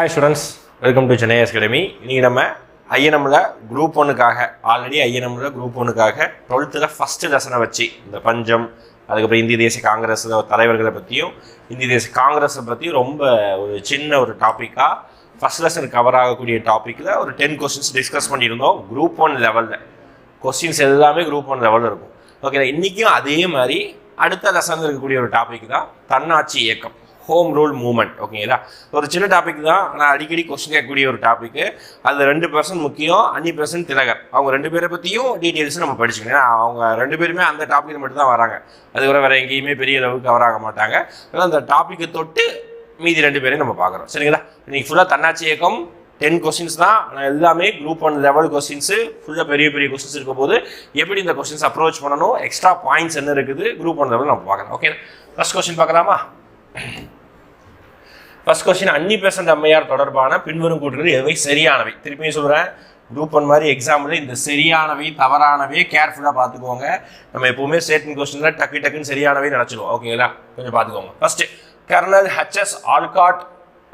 Hi students welcome to Chennai academy இன்றைக்கி நம்ம ஐஎன்எம்மில் குரூப் ஒன்றுக்காக ஆல்ரெடி ஐஎன்எம்மில் குரூப் ஒன்றுக்காக டுவெல்த்தில் ஃபஸ்ட்டு லெசனை வச்சு இந்த பஞ்சம் அதுக்கப்புறம் இந்திய தேசிய காங்கிரஸ் தலைவர்களை பற்றியும் இந்திய தேசிய காங்கிரஸை பற்றியும் ரொம்ப ஒரு சின்ன ஒரு டாப்பிக்காக ஃபஸ்ட் லெசன் கவர் ஆகக்கூடிய டாப்பிக்கில் ஒரு டென் கொஸ்டின்ஸ் டிஸ்கஸ் பண்ணியிருந்தோம் குரூப் ஒன் லெவலில் கொஸ்டின்ஸ் எல்லாமே குரூப் ஒன் லெவலில் இருக்கும். ஓகே இன்றைக்கும் அதே மாதிரி அடுத்த லெசன் இருக்கக்கூடிய ஒரு டாபிக் தான் தன்னாட்சி இயக்கம். ஹோம் ரூல் மூமெண்ட் ஓகேங்களா ஒரு சின்ன டாபிக் தான். ஆனால் அடிக்கடி கொஸ்டின் கேட்கக்கூடிய ஒரு டாபிக் அது ரெண்டு பர்சன்ட் முக்கியம் அன்னி பர்சன்ட் திலகர் அவங்க ரெண்டு பேரை பற்றியும் டீட்டெயில்ஸ் நம்ம படிச்சுக்கணும். ஏன்னா அவங்க ரெண்டு பேருமே அந்த டாப்பிக்கில் மட்டும் தான் வராங்க. அதுக்கப்புறம் வேறு எங்கேயுமே பெரிய அளவுக்கு கவர் ஆக மாட்டாங்க. ஆனால் அந்த டாப்பிக்கை தொட்டு மீதி ரெண்டு பேரையும் நம்ம பார்க்குறோம். சரிங்களா? இன்றைக்கி ஃபுல்லாக தன்னாட்சி இயக்கம் டென் கொஸ்டின்ஸ் தான். ஆனால் எல்லாமே குரூப் ஒன் லெவல் கொஸ்டின்ஸு ஃபுல்லாக பெரிய பெரிய கொஸ்டின்ஸ் இருக்கும் போது எப்படி இந்த கொஸ்டின்ஸ் அப்ரோச் பண்ணணும்? எக்ஸ்ட்ரா பாயிண்ட்ஸ் என்ன இருக்குது? குரூப் ஒன் லெவல் நம்ம பார்க்கலாம் ஓகே ஃபஸ்ட் கொஸ்டின் பார்க்கலாமா? ஃபர்ஸ்ட் கொஸ்டின் அன்னி பெசன்ட் அம்மையார் தொடர்பான பின்வரும் கூற்றுகள் எவை? சரியானவை. திருப்பியும் சொல்கிறேன் குரூப் ஒன் மாதிரி எக்ஸாம்பிள் இந்த சரியானவை தவறானவை கேர்ஃபுல்லாக பார்த்துக்கோங்க. நம்ம எப்போவுமே ஸ்டேட்மெண்ட் கொஸ்டினில் டக்கு டக்குன்னு சரியானவை நினச்சிடுவோம் ஓகேங்களா கொஞ்சம் பார்த்துக்கோங்க. ஃபர்ஸ்ட் கர்னல் ஹெச்எஸ் ஆல்காட்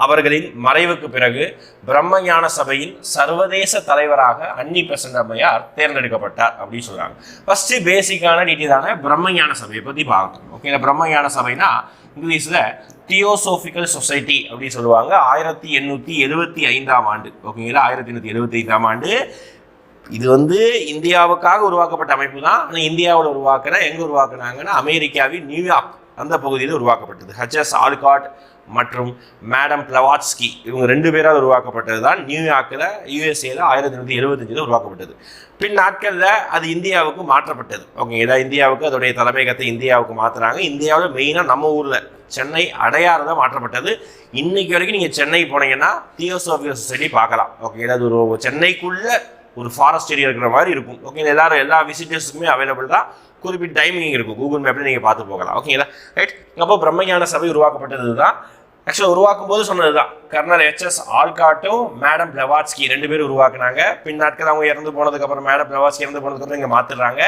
அவர்களின் மறைவுக்கு பிறகு பிரம்மஞான சபையின் சர்வதேச தலைவராக அன்னி பெசன்ட் அம்மையார் தேர்ந்தெடுக்கப்பட்டார் அப்படின்னு சொல்றாங்க. ஃபர்ஸ்ட் பேசிக்கான டீட்டெயிலான பிரம்மஞான சபையை பற்றி பார்க்கணும். ஓகே இந்த பிரம்மஞான சபைனா இங்கிலீஷில் தியோசோபிக்கல் சொசைட்டி அப்படின்னு சொல்லுவாங்க. ஆயிரத்தி எண்ணூற்றி எழுபத்தி ஐந்தாம் ஆண்டு. ஓகேங்களா ஆயிரத்தி எண்ணூற்றி எழுபத்தி ஐந்தாம் ஆண்டு. இது வந்து இந்தியாவுக்காக உருவாக்கப்பட்ட அமைப்பு தான். ஆனால் இந்தியாவில் உருவாக்குற எங்கே உருவாக்குனாங்கன்னா அமெரிக்காவின் நியூயார்க் அந்த பகுதியில் உருவாக்கப்பட்டது. ஹச்எஸ் ஆல்காட் மற்றும் மேடம் பிளவாட்ஸ்கி இவங்க ரெண்டு பேரால் உருவாக்கப்பட்டது தான் நியூயார்க்கில் யூஎஸ்ஏல ஆயிரத்தி தொள்ளாயிரத்தி எழுபத்தஞ்சில் உருவாக்கப்பட்டது. பின் நாட்களில் அது இந்தியாவுக்கு மாற்றப்பட்டது. ஓகே இதான் இந்தியாவுக்கு அதோடைய தலைமையகத்தை இந்தியாவுக்கு மாற்றுறாங்க இந்தியாவில் மெயினாக நம்ம ஊரில் சென்னை அடையாறுல மாற்றப்பட்டது. இன்னைக்கு வரைக்கும் நீங்கள் சென்னை போனீங்கன்னா தியோசோபியல் சொசைட்டி பார்க்கலாம். ஓகே அது ஒரு சென்னைக்குள்ள ஒரு ஃபாரஸ்ட் ஏரியா இருக்கிற மாதிரி இருக்கும். ஓகே எல்லாரும் எல்லா விசிட்டர்ஸுக்குமே அவைலபிள் தான். குறிப்பிட்ட டைமிங் இருக்கும். கூகுள் மேப்பில் நீங்கள் பார்த்து போகலாம். ஓகேங்களா? ரைட் அப்போ பிரம்மஞான சபை உருவாக்கப்பட்டது தான் ஆக்சுவலாக உருவாக்கும் போது சொன்னது தான் கர்னல் ஹெச்எஸ் ஆல்காட்டும் மேடம் பிளவாட்ஸ்கி ரெண்டு பேரும் உருவாக்குனாங்க. பின் நாட்கள் அவங்க இறந்து போனதுக்கப்புறம் மேடம் பிளவாட்ஸ்கி இறந்து போனதுக்கப்புறம் இங்கே மாற்றுறாங்க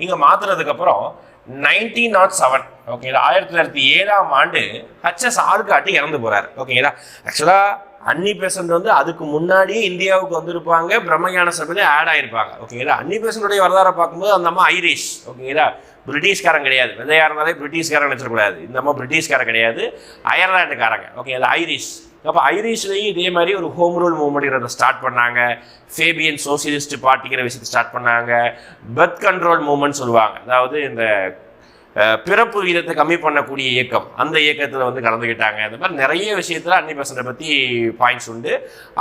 இங்கே மாற்றுறதுக்கப்புறம் நைன்டீன் நாட் oh செவன் ஓகேங்களா ஆயிரத்தி தொள்ளாயிரத்தி ஏழாம் ஆண்டு ஹச்எஸ் ஆல்காட்டு இறந்து போகிறார் ஓகேங்களா ஆக்சுவலாக அன்னி பெசன்ட் வந்து அதுக்கு முன்னாடியே இந்தியாவுக்கு வந்திருப்பாங்க. பிரம்மஞான சபையில் ஆட் ஆயிருப்பாங்க. ஓகேங்களா? அன்னி பெசன்ட்டுடைய வரலாறை பார்க்கும்போது அந்த அம்மா ஐரிஷ் ஓகேங்களா? பிரிட்டிஷ்காரன் கிடையாது. வெள்ளையா இருந்தாலே பிரிட்டிஷ்காரன் நினச்சிடக்கூடாது. இந்த அம்மா பிரிட்டிஷ்காரன் கிடையாது. அயர்லாண்டுக்காரங்க ஓகே அது ஐரிஷ் அப்போ ஐரிஷ்லேயும் இதே மாதிரி ஒரு ஹோம் ரூல் மூவ்மெண்ட்ங்கிறத ஸ்டார்ட் பண்ணாங்க. ஃபேபியன் சோசியலிஸ்ட் பார்ட்டிங்கிற விஷயத்தை ஸ்டார்ட் பண்ணாங்க. பர்த் கண்ட்ரோல் மூவ்மெண்ட் சொல்லுவாங்க. அதாவது இந்த பிறப்பு வீதத்தை கம்மி பண்ணக்கூடிய இயக்கம். அந்த இயக்கத்தில் வந்து கலந்துக்கிட்டாங்க இந்த மாதிரி நிறைய விஷயத்தில் அன்னி பெசண்ட்டை பற்றி பாயிண்ட்ஸ் உண்டு.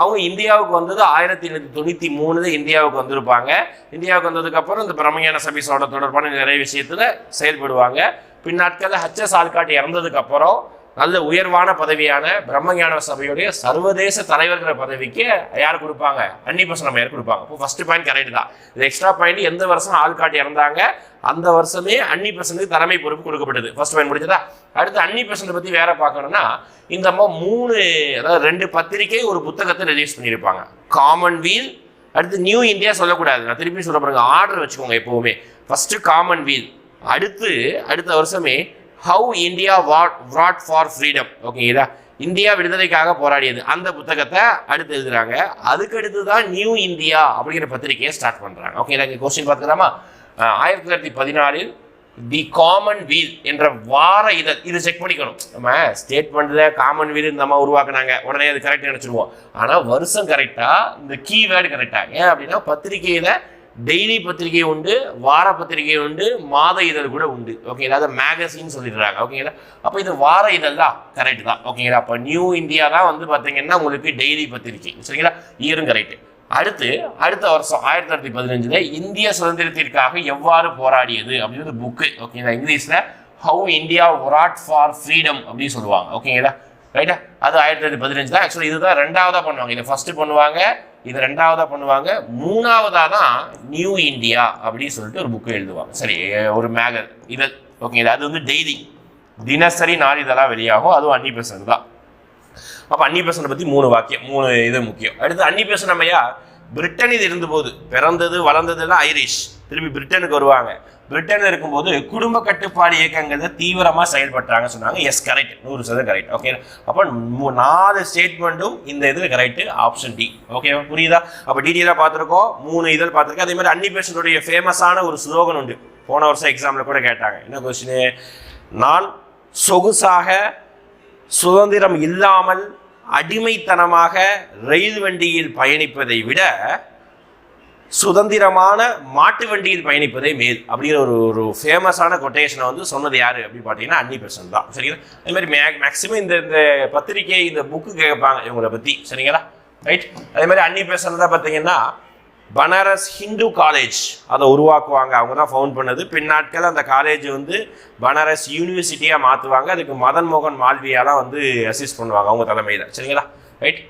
அவங்க இந்தியாவுக்கு வந்தது ஆயிரத்தி எண்ணூற்றி தொண்ணூற்றி மூணுல இந்தியாவுக்கு வந்திருப்பாங்க. இந்தியாவுக்கு வந்ததுக்கப்புறம் இந்த பிரமையான சபீஸோட தொடர்பான நிறைய விஷயத்தில் செயல்படுவாங்க. பின்னாட்களில் ஹச்எஸ் ஆல்காட் இறந்ததுக்கப்புறம் நல்ல உயர்வான பதவியான பிரம்மஞான சபையுடைய சர்வதேச தலைவர்கிற பதவிக்கு யார் கொடுப்பாங்க? அன்னி யார் கொடுப்பாங்க? இப்போ ஃபர்ஸ்ட் பாயிண்ட் கரெக்ட் தான். இது எக்ஸ்ட்ரா பாயிண்ட் எந்த வருஷம் ஆள்காட்டி இறந்தாங்க? அந்த வருஷமே அன்னி பெசனுக்கு தலைமை பொறுப்பு கொடுக்கப்பட்டது. ஃபர்ஸ்ட் பாயிண்ட் முடிஞ்சதா? அடுத்து அன்னி பெசன்ட் பற்றி வேற பார்க்கணும்னா இந்த அம்மா மூணு அதாவது ரெண்டு பத்திரிகை ஒரு புத்தகத்தை ரிலீஸ் பண்ணியிருப்பாங்க. காமன் வீல் அடுத்து நியூ இந்தியா சொல்லக்கூடாது. நான் திருப்பி சொல்ல பாருங்க ஆர்டர் வச்சுக்கோங்க எப்போவுமே. ஃபர்ஸ்ட் காமன் வீல் அடுத்து அடுத்த வருஷமே how India wrought wrought for freedom ஓகேங்களா இந்தியா விடுதலைக்காக போராடியது. அந்த புத்தகத்தை அடுத்து எழுதுறாங்க. அதுக்கு அடுத்து தான் நியூ இந்தியா அப்படிங்கிற பத்திரிகையை ஸ்டார்ட் பண்ணுறாங்க ஓகேங்களா இங்கே கொஸ்டின் பார்த்துக்கலாமா? ஆயிரத்தி தொள்ளாயிரத்தி பதினாலில் தி காமன் வீல் என்ற வார இதை இது செக் பண்ணிக்கணும். நம்ம ஸ்டேட்மெண்ட்டில் காமன் வீல் இந்த மாதிரி உருவாக்குனாங்க. உடனே அது கரெக்ட் நினச்சிருவோம். ஆனால் வருஷம் கரெக்டாக இந்த கீவேர்டு கரெக்டாக ஏன் அப்படின்னா பத்திரிகையில் டெய்லி பத்திரிகை உண்டு வார பத்திரிகை உண்டு மாத இதழ் கூட உண்டு. ஓகேங்களா அதை மேகசின் சொல்லிடுறாங்க. ஓகேங்களா அப்போ இது வார இதழ் தான். கரெக்ட் தான். ஓகேங்களா அப்போ நியூ இந்தியா தான் வந்து பார்த்தீங்கன்னா உங்களுக்கு டெய்லி பத்திரிகை. சரிங்களா? இயரும் கரெக்ட் அடுத்து அடுத்த வருஷம் ஆயிரத்தி தொள்ளாயிரத்தி பதினஞ்சில் இந்திய சுதந்திரத்திற்காக எவ்வாறு போராடியது அப்படின்றது புக்கு ஓகேங்களா இங்கிலீஷில் how India wrought for freedom அப்படின்னு சொல்லுவாங்க. ஓகேங்களா ரைட்டா அது ஆயிரத்தி தொள்ளாயிரத்தி பதினஞ்சு தான் ஆக்சுவலி இதுதான் ரெண்டாவதாக பண்ணுவாங்க. இதை ஃபஸ்ட்டு பண்ணுவாங்க இது ரெண்டாவதாக பண்ணுவாங்க. மூணாவதாக தான் நியூ இந்தியா அப்படின்னு சொல்லிட்டு ஒரு புக்கு எழுதுவாங்க. சரி ஒரு மேகர் இது ஓகேங்களா அது வந்து டெய்லி தினசரி நாளிதழாக வெளியாகும். அதுவும் அன்னிபெசண்ட் தான். அப்போ அன்னிபெசனை பற்றி மூணு வாக்கியம் மூணு இது முக்கியம். அடுத்து அன்னி பெசன் பிரிட்டனில் இருந்தபோது பிறந்தது வளர்ந்ததெல்லாம் ஐரிஷ் திரும்பி பிரிட்டனுக்கு வருவாங்க. பிரிட்டன்ல இருக்கும்போது குடும்ப கட்டுப்பாடு இயக்கங்கிறத தீவிரமாக செயல்பட்டாங்க சொன்னாங்க. எஸ் கரெக்ட் நூறு சதவீதம் கரெக்ட் ஓகே அப்போ நாலு ஸ்டேட்மெண்ட்டும் இந்த இதில் கரெக்ட் ஆப்ஷன் டி ஓகேவா புரியுதா? அப்போ டீட்டெயிலாக பார்த்துருக்கோம். மூணு இதழ் பார்த்துருக்கோம். அதே மாதிரி அன்னி பேஷனுடைய ஃபேமஸான ஒரு ஸ்லோகன் உண்டு. போன வருஷம் எக்ஸாமில் கூட கேட்டாங்க. என்ன கொஸ்டின் நான் சொகுசாக சுதந்திரம் இல்லாமல் அடிமைத்தனமாக ரயில் வண்டியில் பயணிப்பதை விட சுதந்திரமான மாட்டு வண்டியில் பயணிப்பதே மேல் அப்படிங்கிற ஒரு ஒரு ஃபேமஸான கொட்டேஷனை வந்து சொன்னது யார் அப்படின்னு பார்த்தீங்கன்னா அன்னி பெர்சன் தான். சரிங்களா? அதே மாதிரி மே மேக்ஸிமம் இந்த இந்த பத்திரிகை இந்த புக்கு கேட்பாங்க இவங்களை பற்றி சரிங்களா? ரைட் அதே மாதிரி அன்னி பெர்சன் தான் பார்த்தீங்கன்னா பனாரஸ் ஹிந்து காலேஜ் அதை உருவாக்குவாங்க. அவங்க தான் ஃபவுண்ட் பண்ணது. பின்னாட்கள் அந்த காலேஜ் வந்து பனாரஸ் யூனிவர்சிட்டியாக மாற்றுவாங்க அதுக்கு மதன் மோகன் மால்வியா தான் வந்து அசிஸ்ட் பண்ணுவாங்க அவங்க தலைமையில். சரிங்களா? ரைட்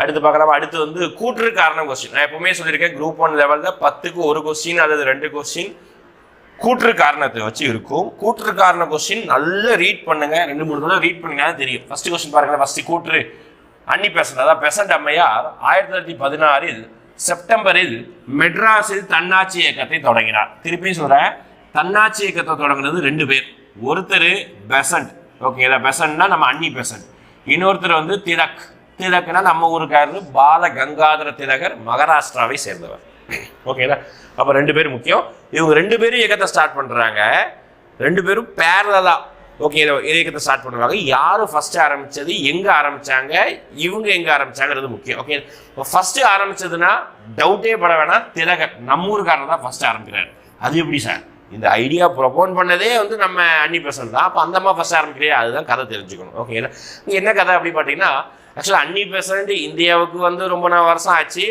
அடுத்து பார்க்கலாம் அடுத்து வந்து கூற்று காரணம் கொஸ்டின் நான் எப்பவுமே சொல்லியிருக்கேன் குரூப் ஒன் லெவலில் பத்துக்கு ஒரு கொஸ்டின் அல்லது ரெண்டு கொஸ்டின் கூற்று காரணத்தை வச்சு இருக்கும். கூற்று காரண கொஸ்டின் நல்லா ரீட் பண்ணுங்க. ரெண்டு மூணு தடவை ரீட் பண்ணுங்க தெரியும். ஃபர்ஸ்ட் கொஸ்டின் பாருங்க ஃபர்ஸ்ட் கூற்று. அன்னி பெசன்ட் அதாவது பெசன்ட் அம்மையார் ஆயிரத்தி தொள்ளாயிரத்தி பதினாறில் செப்டம்பரில் மெட்ராஸில் தன்னாட்சி இயக்கத்தை தொடங்கினார். திருப்பியும் சொல்றேன் தன்னாட்சி இயக்கத்தை தொடங்கினது ரெண்டு பேர். ஒருத்தர் பெசன்ட் ஓகேங்களா? பெசன்ட்னா நம்ம அன்னி பெசன்ட். இன்னொருத்தர் வந்து திலக். திலக்னா நம்ம ஊருக்காரரு பால கங்காதர திலகர் மகாராஷ்டிராவை சேர்ந்தவர். ஓகேங்களா அப்போ ரெண்டு பேரும் முக்கியம். இவங்க ரெண்டு பேரும் இயக்கத்தை ஸ்டார்ட் பண்ணுறாங்க ரெண்டு பேரும் பேரலாக ஓகே இயக்கத்தை ஸ்டார்ட் பண்ணுவாங்க. யாரும் ஃபஸ்ட்டு ஆரம்பிச்சது எங்கே ஆரம்பித்தாங்க இவங்க எங்கே ஆரம்பித்தாங்கிறது முக்கியம். ஓகே இப்போ ஃபஸ்ட்டு ஆரம்பிச்சதுன்னா டவுட்டே பட வேணாம். திலகர் நம்ம ஊருக்காரர் தான் ஃபஸ்ட்டு ஆரம்பிக்கிறார். அது எப்படி சார் இந்த ஐடியா ப்ரொபோன் பண்ணதே வந்து நம்ம அன்னி பெர்சன் தான். அப்போ அந்த அம்மா ஃபஸ்ட் ஆரம்பிக்கிறே அதுதான் கதை தெரிஞ்சுக்கணும். ஓகேங்களா இங்கே என்ன கதை அப்படி பார்த்தீங்கன்னா ஆக்சுவலாக அன்னி பெர்சன்ட் இந்தியாவுக்கு வந்து ரொம்ப நாள் வருஷம் ஆச்சு.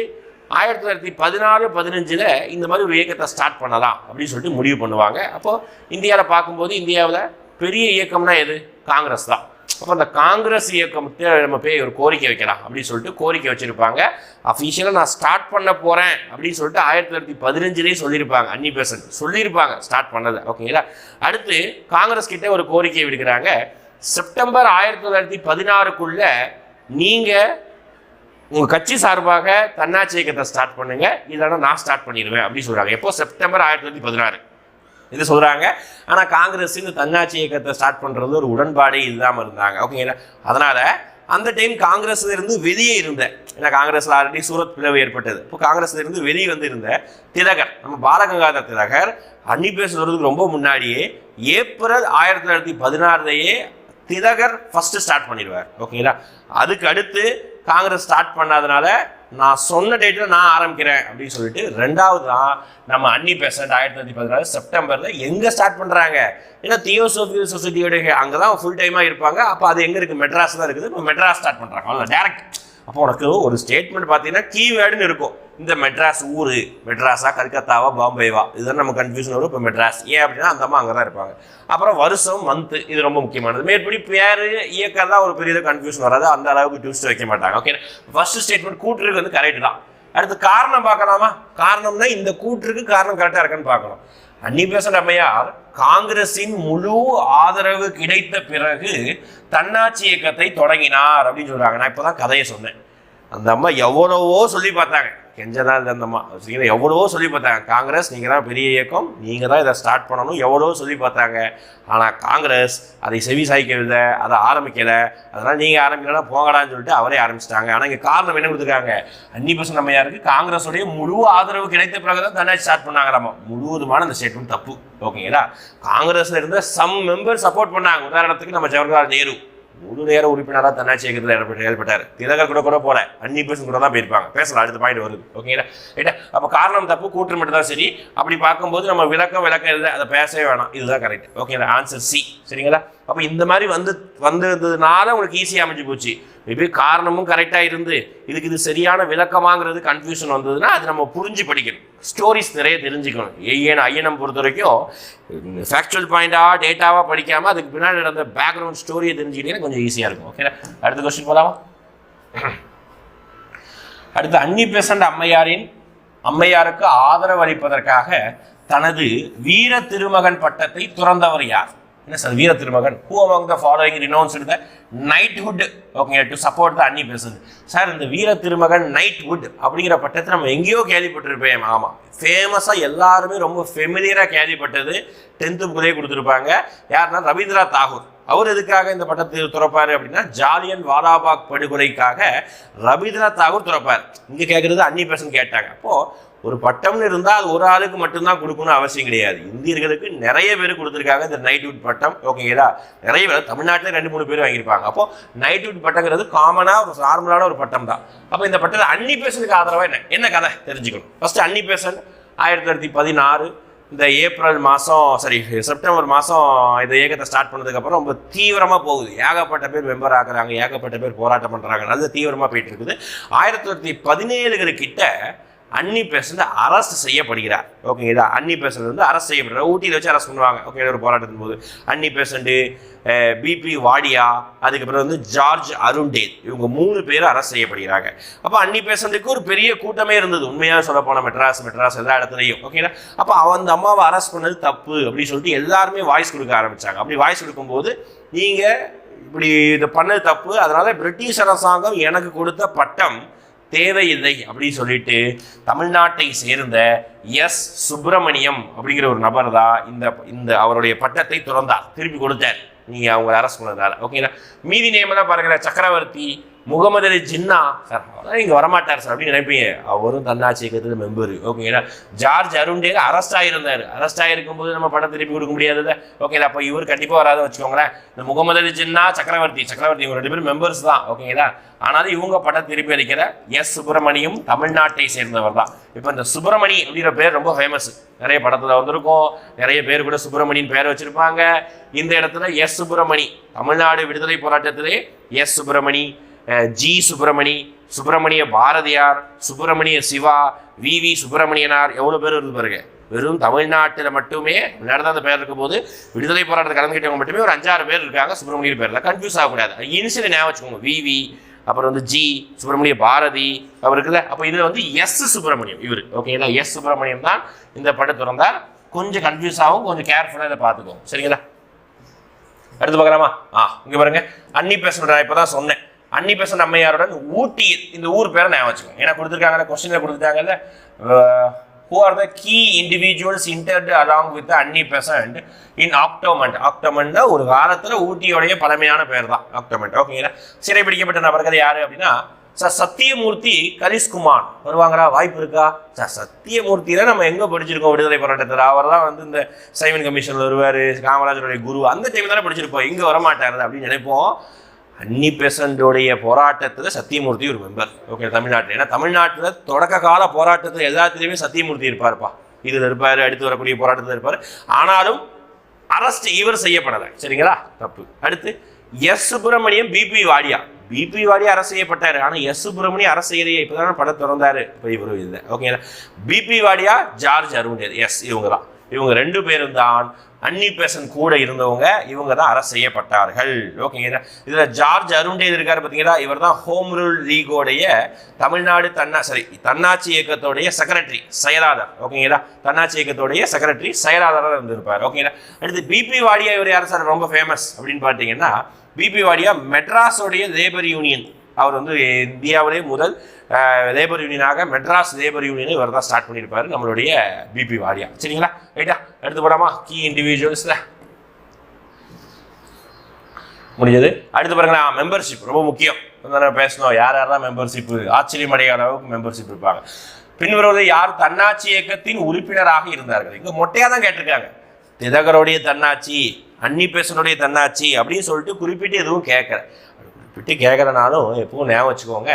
ஆயிரத்தி தொள்ளாயிரத்தி பதினாலு பதினஞ்சில் இந்த மாதிரி ஒரு இயக்கத்தை ஸ்டார்ட் பண்ணலாம் அப்படின்னு சொல்லிட்டு முடிவு பண்ணுவாங்க. அப்போது இந்தியாவில் பார்க்கும்போது இந்தியாவில் பெரிய இயக்கம்னா எது? காங்கிரஸ் தான். அப்போ அந்த காங்கிரஸ் இயக்கம் நம்ம போய் ஒரு கோரிக்கை வைக்கலாம் அப்படின்னு சொல்லிட்டு கோரிக்கை வச்சுருப்பாங்க. அஃபீஷியலாக நான் ஸ்டார்ட் பண்ண போகிறேன் அப்படின்னு சொல்லிட்டு ஆயிரத்தி தொள்ளாயிரத்தி பதினஞ்சுலேயே சொல்லியிருப்பாங்க. அன்னி பெர்சன்ட் சொல்லியிருப்பாங்க ஸ்டார்ட் பண்ணதை. ஓகேங்களா அடுத்து காங்கிரஸ் கிட்டே ஒரு கோரிக்கை விடுக்கிறாங்க. செப்டம்பர் ஆயிரத்தி தொள்ளாயிரத்தி பதினாறுக்குள்ளே நீங்கள் உங்கள் கட்சி சார்பாக தன்னாட்சி இயக்கத்தை ஸ்டார்ட் பண்ணுங்க. இல்லைன்னா நான் ஸ்டார்ட் பண்ணிடுவேன் அப்படின்னு சொல்கிறாங்க எப்போ? செப்டம்பர் ஆயிரத்தி தொள்ளாயிரத்தி பதினாறு. இது சொல்கிறாங்க ஆனால் காங்கிரஸ் இந்த தன்னாட்சி இயக்கத்தை ஸ்டார்ட் பண்ணுறது ஒரு உடன்பாடே இல்லாம இருந்தாங்க. ஓகேங்களா அதனால் அந்த டைம் காங்கிரஸ்ல இருந்து வெளியே இருந்த ஏன்னா காங்கிரஸ்ல ஆல்ரெடி சூரத் பிளவு ஏற்பட்டது. இப்போ காங்கிரஸ்ல இருந்து வெளியே வந்து இருந்த திலகர் நம்ம பாலகங்காதர் திலகர் அன்னி பேசுறதுக்கு ரொம்ப முன்னாடியே ஏப்ரல் ஆயிரத்தி தொள்ளாயிரத்தி பதினாறுலேயே திலகர் ஃபர்ஸ்ட் ஸ்டார்ட் பண்ணிடுவார். ஓகேங்களா அதுக்கு அடுத்து காங்கிரஸ் ஸ்டார்ட் பண்ணாதனால நான் சொன்ன டேட்டில் நான் ஆரம்பிக்கிறேன் அப்படின்னு சொல்லிட்டு ரெண்டாவது தான் நம்ம அன்னி பெசன்ட் ஆயிரத்தி தொள்ளாயிரத்தி பதினாறு செப்டம்பரில் எங்கே ஸ்டார்ட் பண்ணுறாங்க ஏன்னா தியோசோபியல் சொசைட்டியோட அங்கே தான் ஃபுல் டைமாக இருப்பாங்க. அப்போ அது எங்கே இருக்குது மெட்ராஸ் தான் இருக்குது. இப்போ மெட்ராஸ் ஸ்டார்ட் பண்ணுறாங்க அவ்வளோ டேரக்ட் அப்போ உனக்கு ஒரு ஸ்டேட்மெண்ட் பார்த்தீங்கன்னா கீவேர்டுன்னு இருக்கும். இந்த மெட்ராஸ் ஊர் மெட்ராஸா கல்கத்தாவா பாம்பேவா? இதுதான் நம்ம கன்ஃபியூஷன் வரும். இப்போ மெட்ராஸ் ஏன் அப்படின்னா அந்த அம்மா அங்கே தான் இருப்பாங்க. அப்புறம் வருஷம் மந்த் இது ரொம்ப முக்கியமானது. மேற்படி பேர் இயக்கம் தான் ஒரு பெரிய கன்ஃபியூஷன் வராது. அந்த அளவுக்கு டியூஸ்ட் வைக்க மாட்டாங்க. ஓகே ஃபர்ஸ்ட் ஸ்டேட்மெண்ட் கூட்டுருக்கு வந்து கரெக்ட் தான். அடுத்து காரணம் பார்க்கலாமா? காரணம்னா இந்த கூற்றுக்கு காரணம் கரெக்டாக இருக்கான்னு பார்க்கணும். அன்னிபேசன் அம்மையார் காங்கிரசின் முழு ஆதரவு கிடைத்த பிறகு தன்னாட்சி இயக்கத்தை தொடங்கினார் அப்படின்னு சொல்றாங்க. நான் இப்போதான் கதையை சொன்னேன். அந்த அம்மா எவ்வளவோ சொல்லி பார்த்தாங்க. கெஞ்சதான் இல்லை அந்த சரிங்களா எவ்வளவோ சொல்லி பார்த்தாங்க. காங்கிரஸ் நீங்கள் தான் பெரிய இயக்கம். நீங்கள் தான் இதை ஸ்டார்ட் பண்ணணும். எவ்வளவோ சொல்லி பார்த்தாங்க. ஆனால் காங்கிரஸ் அதை செவி சாய்க்கவில்லை அதை ஆரம்பிக்கலை. அதனால் நீங்கள் ஆரம்பிக்கலாம் போங்கடான்னு சொல்லிட்டு அவரே ஆரம்பிச்சிட்டாங்க. ஆனால் இங்கே காரணம் என்ன கொடுத்துருக்காங்க? அன்னி பசங்க நம்ம யாருக்கு? காங்கிரஸுடைய முழு ஆதரவு கிடைத்த பிறகு தான் தன்னாட்சி ஸ்டார்ட் பண்ணாங்களாமா? முழுவதுமான அந்த ஸ்டேட்மெண்ட் தப்பு. ஓகேங்களா? காங்கிரஸில் இருந்த சம் மெம்பர் சப்போர்ட் பண்ணாங்க. உதாரணத்துக்கு நம்ம ஜவஹர்லால் நேரு. முழு நேர உறுப்பினராக தன்னாட்சி இயக்கத்தில் செயல்பட்டார் ஏற்பட்டார். திலகர் கூட கூட போல. அன்னி பேசும் கூட தான் போயிருப்பாங்க. பேசலாம் அடுத்த பாயிண்ட் வருது. ஓகேங்களா ரைட்டா அப்போ காரணம் தப்பு கூற்று மட்டும் தான் சரி. அப்படி பார்க்கும்போது நம்ம விளக்கம் விளக்கம் இல்லை அதை பேசவே வேணாம். இதுதான் கரெக்ட் ஓகேங்களா ஆன்சர் சி சரிங்களா? அப்போ இந்த மாதிரி வந்து வந்ததுனால உங்களுக்கு ஈஸியாக அமைஞ்சு போச்சு. மேபி காரணமும் கரெக்டாக இருந்து இதுக்கு இது சரியான விளக்கமாங்கிறது கன்ஃபியூஷன் வந்ததுன்னா அது நம்ம புரிஞ்சு படிக்கணும். ஸ்டோரிஸ் நிறைய தெரிஞ்சுக்கணும். ஐயன் ஐயனம் பொறுத்த வரைக்கும் ஃபேக்சுவல் பாயிண்டாக டேட்டாவாக படிக்காமல் அதுக்கு பின்னாடி நடந்த பேக்ரவுண்ட் ஸ்டோரியை தெரிஞ்சுக்கிட்டீங்கன்னா கொஞ்சம் ஈஸியாக இருக்கும். ஓகே அடுத்த கொஸ்டின் போகலாமா அடுத்து அன்னி பெசன்ட் அம்மையாரின் அம்மையாருக்கு ஆதரவு அளிப்பதற்காக தனது வீர திருமகன் பட்டத்தை துறந்தவர் யார்? என்ன சார் வீர திருமகன்? Who among the following renounced the knighthood okay to support the Annie Besant sir இந்த வீர திருமகன் நைட்ஹுட் அப்படிங்கிற பட்டத்தை நம்ம எங்கேயோ கேள்விப்பட்டிருப்பேன் ஆமாம் ஃபேமஸாக எல்லாருமே ரொம்ப ஃபெமிலியராக கேள்விப்பட்டது. டென்த்து புக்கே கொடுத்துருப்பாங்க. யாருன்னா ரவீந்திரா தாகூர். அவர் எதுக்காக இந்த பட்டத்தை துறப்பாரு அப்படின்னா ஜாலியன் வாலாபாக் படுகொலைக்காக ரவீந்திரநாத் தாகூர் துறப்பார். இங்கே கேட்குறது அன்னி பேசன் கேட்டாங்க. அப்போது ஒரு பட்டம்னு இருந்தால் அது ஒரு ஆளுக்கு மட்டும்தான் கொடுக்கணும் அவசியம் கிடையாது. இந்தியர்களுக்கு நிறைய பேர் கொடுத்துருக்காங்க இந்த நைட்வுட் பட்டம். ஓகேங்களா நிறைய பேர். தமிழ்நாட்டில் ரெண்டு மூணு பேர் வாங்கியிருப்பாங்க. அப்போ நைட்வுட் பட்டங்கிறது காமனாக ஒரு நார்மலான ஒரு பட்டம் தான். அப்போ இந்த பட்டத்தை அன்னி பேசனுக்கு ஆதரவாக என்ன? என்ன கதை? தெரிஞ்சுக்கணும். ஃபர்ஸ்ட் அன்னி பேசன் ஆயிரத்தி தொள்ளாயிரத்தி பதினாறு இந்த ஏப்ரல் மாதம் சாரி செப்டம்பர் மாதம் இந்த ஏகத்தை ஸ்டார்ட் பண்ணதுக்கப்புறம் ரொம்ப தீவிரமாக போகுது. ஏகப்பட்ட பேர் மெம்பர் ஆகிறாங்க ஏகப்பட்ட பேர் போராட்டம் பண்ணுறாங்க நல்ல தீவிரமாக போயிட்டு இருக்குது. ஆயிரத்தி தொள்ளாயிரத்தி பதினேழுகளுக்கிட்ட அன்னி பேசுறது அரெஸ்ட் செய்யப்படுகிறார். ஓகேங்களா? அன்னி பேசுறது வந்து அரெஸ்ட் செய்யப்படுறார் ஊட்டியில் வச்சு அரெஸ்ட் பண்ணுவாங்க. ஓகே ஒரு போராட்டத்தின் போது. அன்னி பேசண்ட்டு பிபி வாடியா அதுக்கப்புறம் வந்து ஜார்ஜ் அருண்டே இவங்க மூணு பேரும் அரெஸ்ட் செய்யப்படுகிறாங்க. அப்போ அன்னி பேசண்ட்டுக்கு ஒரு பெரிய கூட்டமே இருந்தது. உண்மையாக சொல்ல போனால் மெட்ராஸ் மெட்ராஸ் எல்லா இடத்துலையும் ஓகேங்களா அப்போ அந்த அம்மாவை அரெஸ்ட் பண்ணது தப்பு அப்படின்னு சொல்லிட்டு எல்லாருமே வாய்ஸ் கொடுக்க ஆரம்பித்தாங்க அப்படி வாய்ஸ் கொடுக்கும்போது நீங்கள் இப்படி இதை பண்ணது தப்பு அதனால பிரிட்டிஷ் அரசாங்கம் எனக்கு கொடுத்த பட்டம் தேவையில்லை அப்படின்னு சொல்லிட்டு தமிழ்நாட்டை சேர்ந்த எஸ் சுப்பிரமணியம் அப்படிங்கிற ஒரு நபர் தான் இந்த இந்த அவருடைய பட்டத்தை துறந்தார் திருப்பி கொடுத்தார். நீங்கள் அவங்க அரெஸ்ட் பண்ணதால ஓகேங்களா மீதி நேமெல்லாம் பாருங்களேன். சக்கரவர்த்தி முகமது அலி ஜின்னா சார் இங்கே வரமாட்டார் சார் அப்படின்னு நினைப்பீங்க. அவரும் தன்னாட்சி இயக்கத்தில் மெம்பர். ஓகேங்களா ஜார்ஜ் அருண்டேக அரெஸ்ட் ஆகியிருந்தார் அரெஸ்ட் ஆகிருக்கும் போது நம்ம படம் திருப்பி கொடுக்க முடியாதுல்ல ஓகேங்களா அப்போ இவர் கண்டிப்பாக வராத வச்சுக்கோங்களேன். இந்த முகமது அலி ஜின்னா சக்கரவர்த்தி சக்கரவர்த்தி இவங்க ரெண்டு பேரும் மெம்பர்ஸ் தான். ஓகேங்களா ஆனாலும் இவங்க படம் திருப்பி அளிக்கிற எஸ். சுப்பிரமணியும் தமிழ்நாட்டை சேர்ந்தவர் தான். இப்போ இந்த சுப்பிரமணி அப்படிங்கிற பேர் ரொம்ப ஃபேமஸ் நிறைய படத்தில் வந்திருக்கும். நிறைய பேர் கூட சுப்பிரமணியின் பேர் வச்சுருப்பாங்க. இந்த இடத்துல எஸ். சுப்பிரமணி தமிழ்நாடு விடுதலை போராட்டத்திலே S. Subramani G Subramani Subramaniya Bharathiyar Subramaniya Siva V V Subramaniyanar எவ்வளோ பேர் இருந்து பாருங்க? வெறும் தமிழ்நாட்டில் மட்டுமே நடந்த அந்த பேர் இருக்கும்போது விடுதலை போராட்டத்தில் கலந்துக்கிட்டவங்க மட்டுமே ஒரு அஞ்சாறு பேர் இருக்காங்க சுப்பிரமணியர் பேரில். கன்ஃபியூஸ் ஆகக்கூடாது. இனிஷியல் ஞாபகம் வச்சுக்கோங்க. விவி அப்புறம் வந்து ஜி சுப்பிரமணிய பாரதி அவர் இருக்குல்ல? அப்போ இதில் வந்து எஸ் சுப்பிரமணியம் இவர். ஓகேங்களா எஸ் சுப்பிரமணியம் தான் இந்த படம் திறந்தால் கொஞ்சம் கன்ஃபியூஸ் ஆகும் கொஞ்சம் கேர்ஃபுல்லாக இதை பார்த்துக்கோங்க. சரிங்களா? அடுத்து பார்க்கலாமா? ஆ இங்கே பாருங்க. அன்னி பேசுகிறேன் நான் இப்போ தான் சொன்னேன். அன்னி பேசன் அம்மையாருடன் ஊட்டி இந்த ஊர் பேரை நான் வச்சுக்கோங்க. ஏன்னா கொடுத்துருக்காங்கல்ல கொஸ்டினில் கொடுத்துட்டாங்கல்ல who are the key individuals interned along with Annie Besant in Ootacamund ஆக்டோமண்ட்னா ஒரு காலத்தில் ஊட்டியோடைய பழமையான பேர் தான் ஆக்டோமெண்ட் ஓகேங்களா சிறைபிடிக்கப்பட்ட நபர்கள் யார் அப்படின்னா சார் சத்தியமூர்த்தி கரிஷ்குமார். வருவாங்களா? வாய்ப்பு இருக்கா? சார் சத்தியமூர்த்தியில நம்ம எங்கே படிச்சிருக்கோம்? விடுதலை போராட்டத்தில். அவர் தான் வந்து இந்த சைமன் கமிஷனில் வருவார் காமராஜருடைய குரு. அந்த டைம் தானே படிச்சிருப்போம். இங்கே வரமாட்டார் அப்படின்னு நினைப்போம். அன்னி பெசண்டோடைய போராட்டத்தில் சத்தியமூர்த்தி ஒரு மெம்பர். ஓகே தமிழ்நாட்டில். ஏன்னா தமிழ்நாட்டில் தொடக்க கால போராட்டத்தில் எல்லாத்துலேயுமே சத்தியமூர்த்தி இருப்பார்ப்பா. இதில் இருப்பார் அடுத்து வரக்கூடிய போராட்டத்தில் இருப்பார். ஆனாலும் அரஸ்ட் இவர் செய்யப்படலை. சரிங்களா? தப்பு. அடுத்து S Subramaniam B P Wadia B P Wadia அரசு செய்யப்பட்டாரு. ஆனால் எஸ் சுப்பிரமணியம் அரசு செய்யலையே. இப்போதானே படம் திறந்தாரு. இப்போ இவரும் இல்லை. ஓகேங்களா? B P Wadia George Arun. Yes இவங்க தான் இவங்க ரெண்டு பேரும் தான் அன்னி பேசன் கூட இருந்தவங்க இவங்க தான் அரசு செய்யப்பட்டார்கள். ஓகேங்களா இதில் ஜார்ஜ் அருண்டேது இருக்கார் பார்த்தீங்களா இவர் தான் ஹோம் ரூல் லீகோடைய தமிழ்நாடு தன்னா சரி தன்னாட்சி இயக்கத்தோடைய செக்ரட்டரி செயலாளர். ஓகேங்களா? தன்னாட்சி இயக்கத்தோடைய செக்ரட்டரி செயலாளராக இருந்திருப்பார். ஓகேங்களா? அடுத்து பிபி வாடியா இவர் யார் சார்? ரொம்ப ஃபேமஸ் அப்படின்னு பார்த்தீங்கன்னா பிபி வாடியா மெட்ராஸோடைய லேபர் யூனியன் அவர் வந்து இந்தியாவிலே முதல் லேபர் யூனியனாக மெட்ராஸ் லேபர் யூனியனை இவர் தான் ஸ்டார்ட் பண்ணியிருப்பார் நம்மளுடைய பிபி வாரியா. சரிங்களா? ரைட்டா எடுத்து போடாமா கீ இண்டிவிஜுவல்ஸில் முடிஞ்சது. அடுத்து பாருங்க மெம்பர்ஷிப் ரொம்ப முக்கியம். பேசணும். யார் யாரெல்லாம் மெம்பர்ஷிப் ஆச்சரியமடைய அளவுக்கு மெம்பர்ஷிப் இருப்பாங்க. பின்வருவது யார்? தன்னாட்சி இயக்கத்தின் உறுப்பினராக இருந்தார்கள். இங்க மொட்டையாக தான் கேட்டிருக்காங்க. திதகருடைய தன்னாட்சி அன்னி பேசனுடைய தன்னாட்சி அப்படின்னு சொல்லிட்டு குறிப்பிட்டு எதுவும் கேட்கல. விட்டு கேட்குறனாலும் எப்பவும் ஞாபகம் வச்சுக்கோங்க.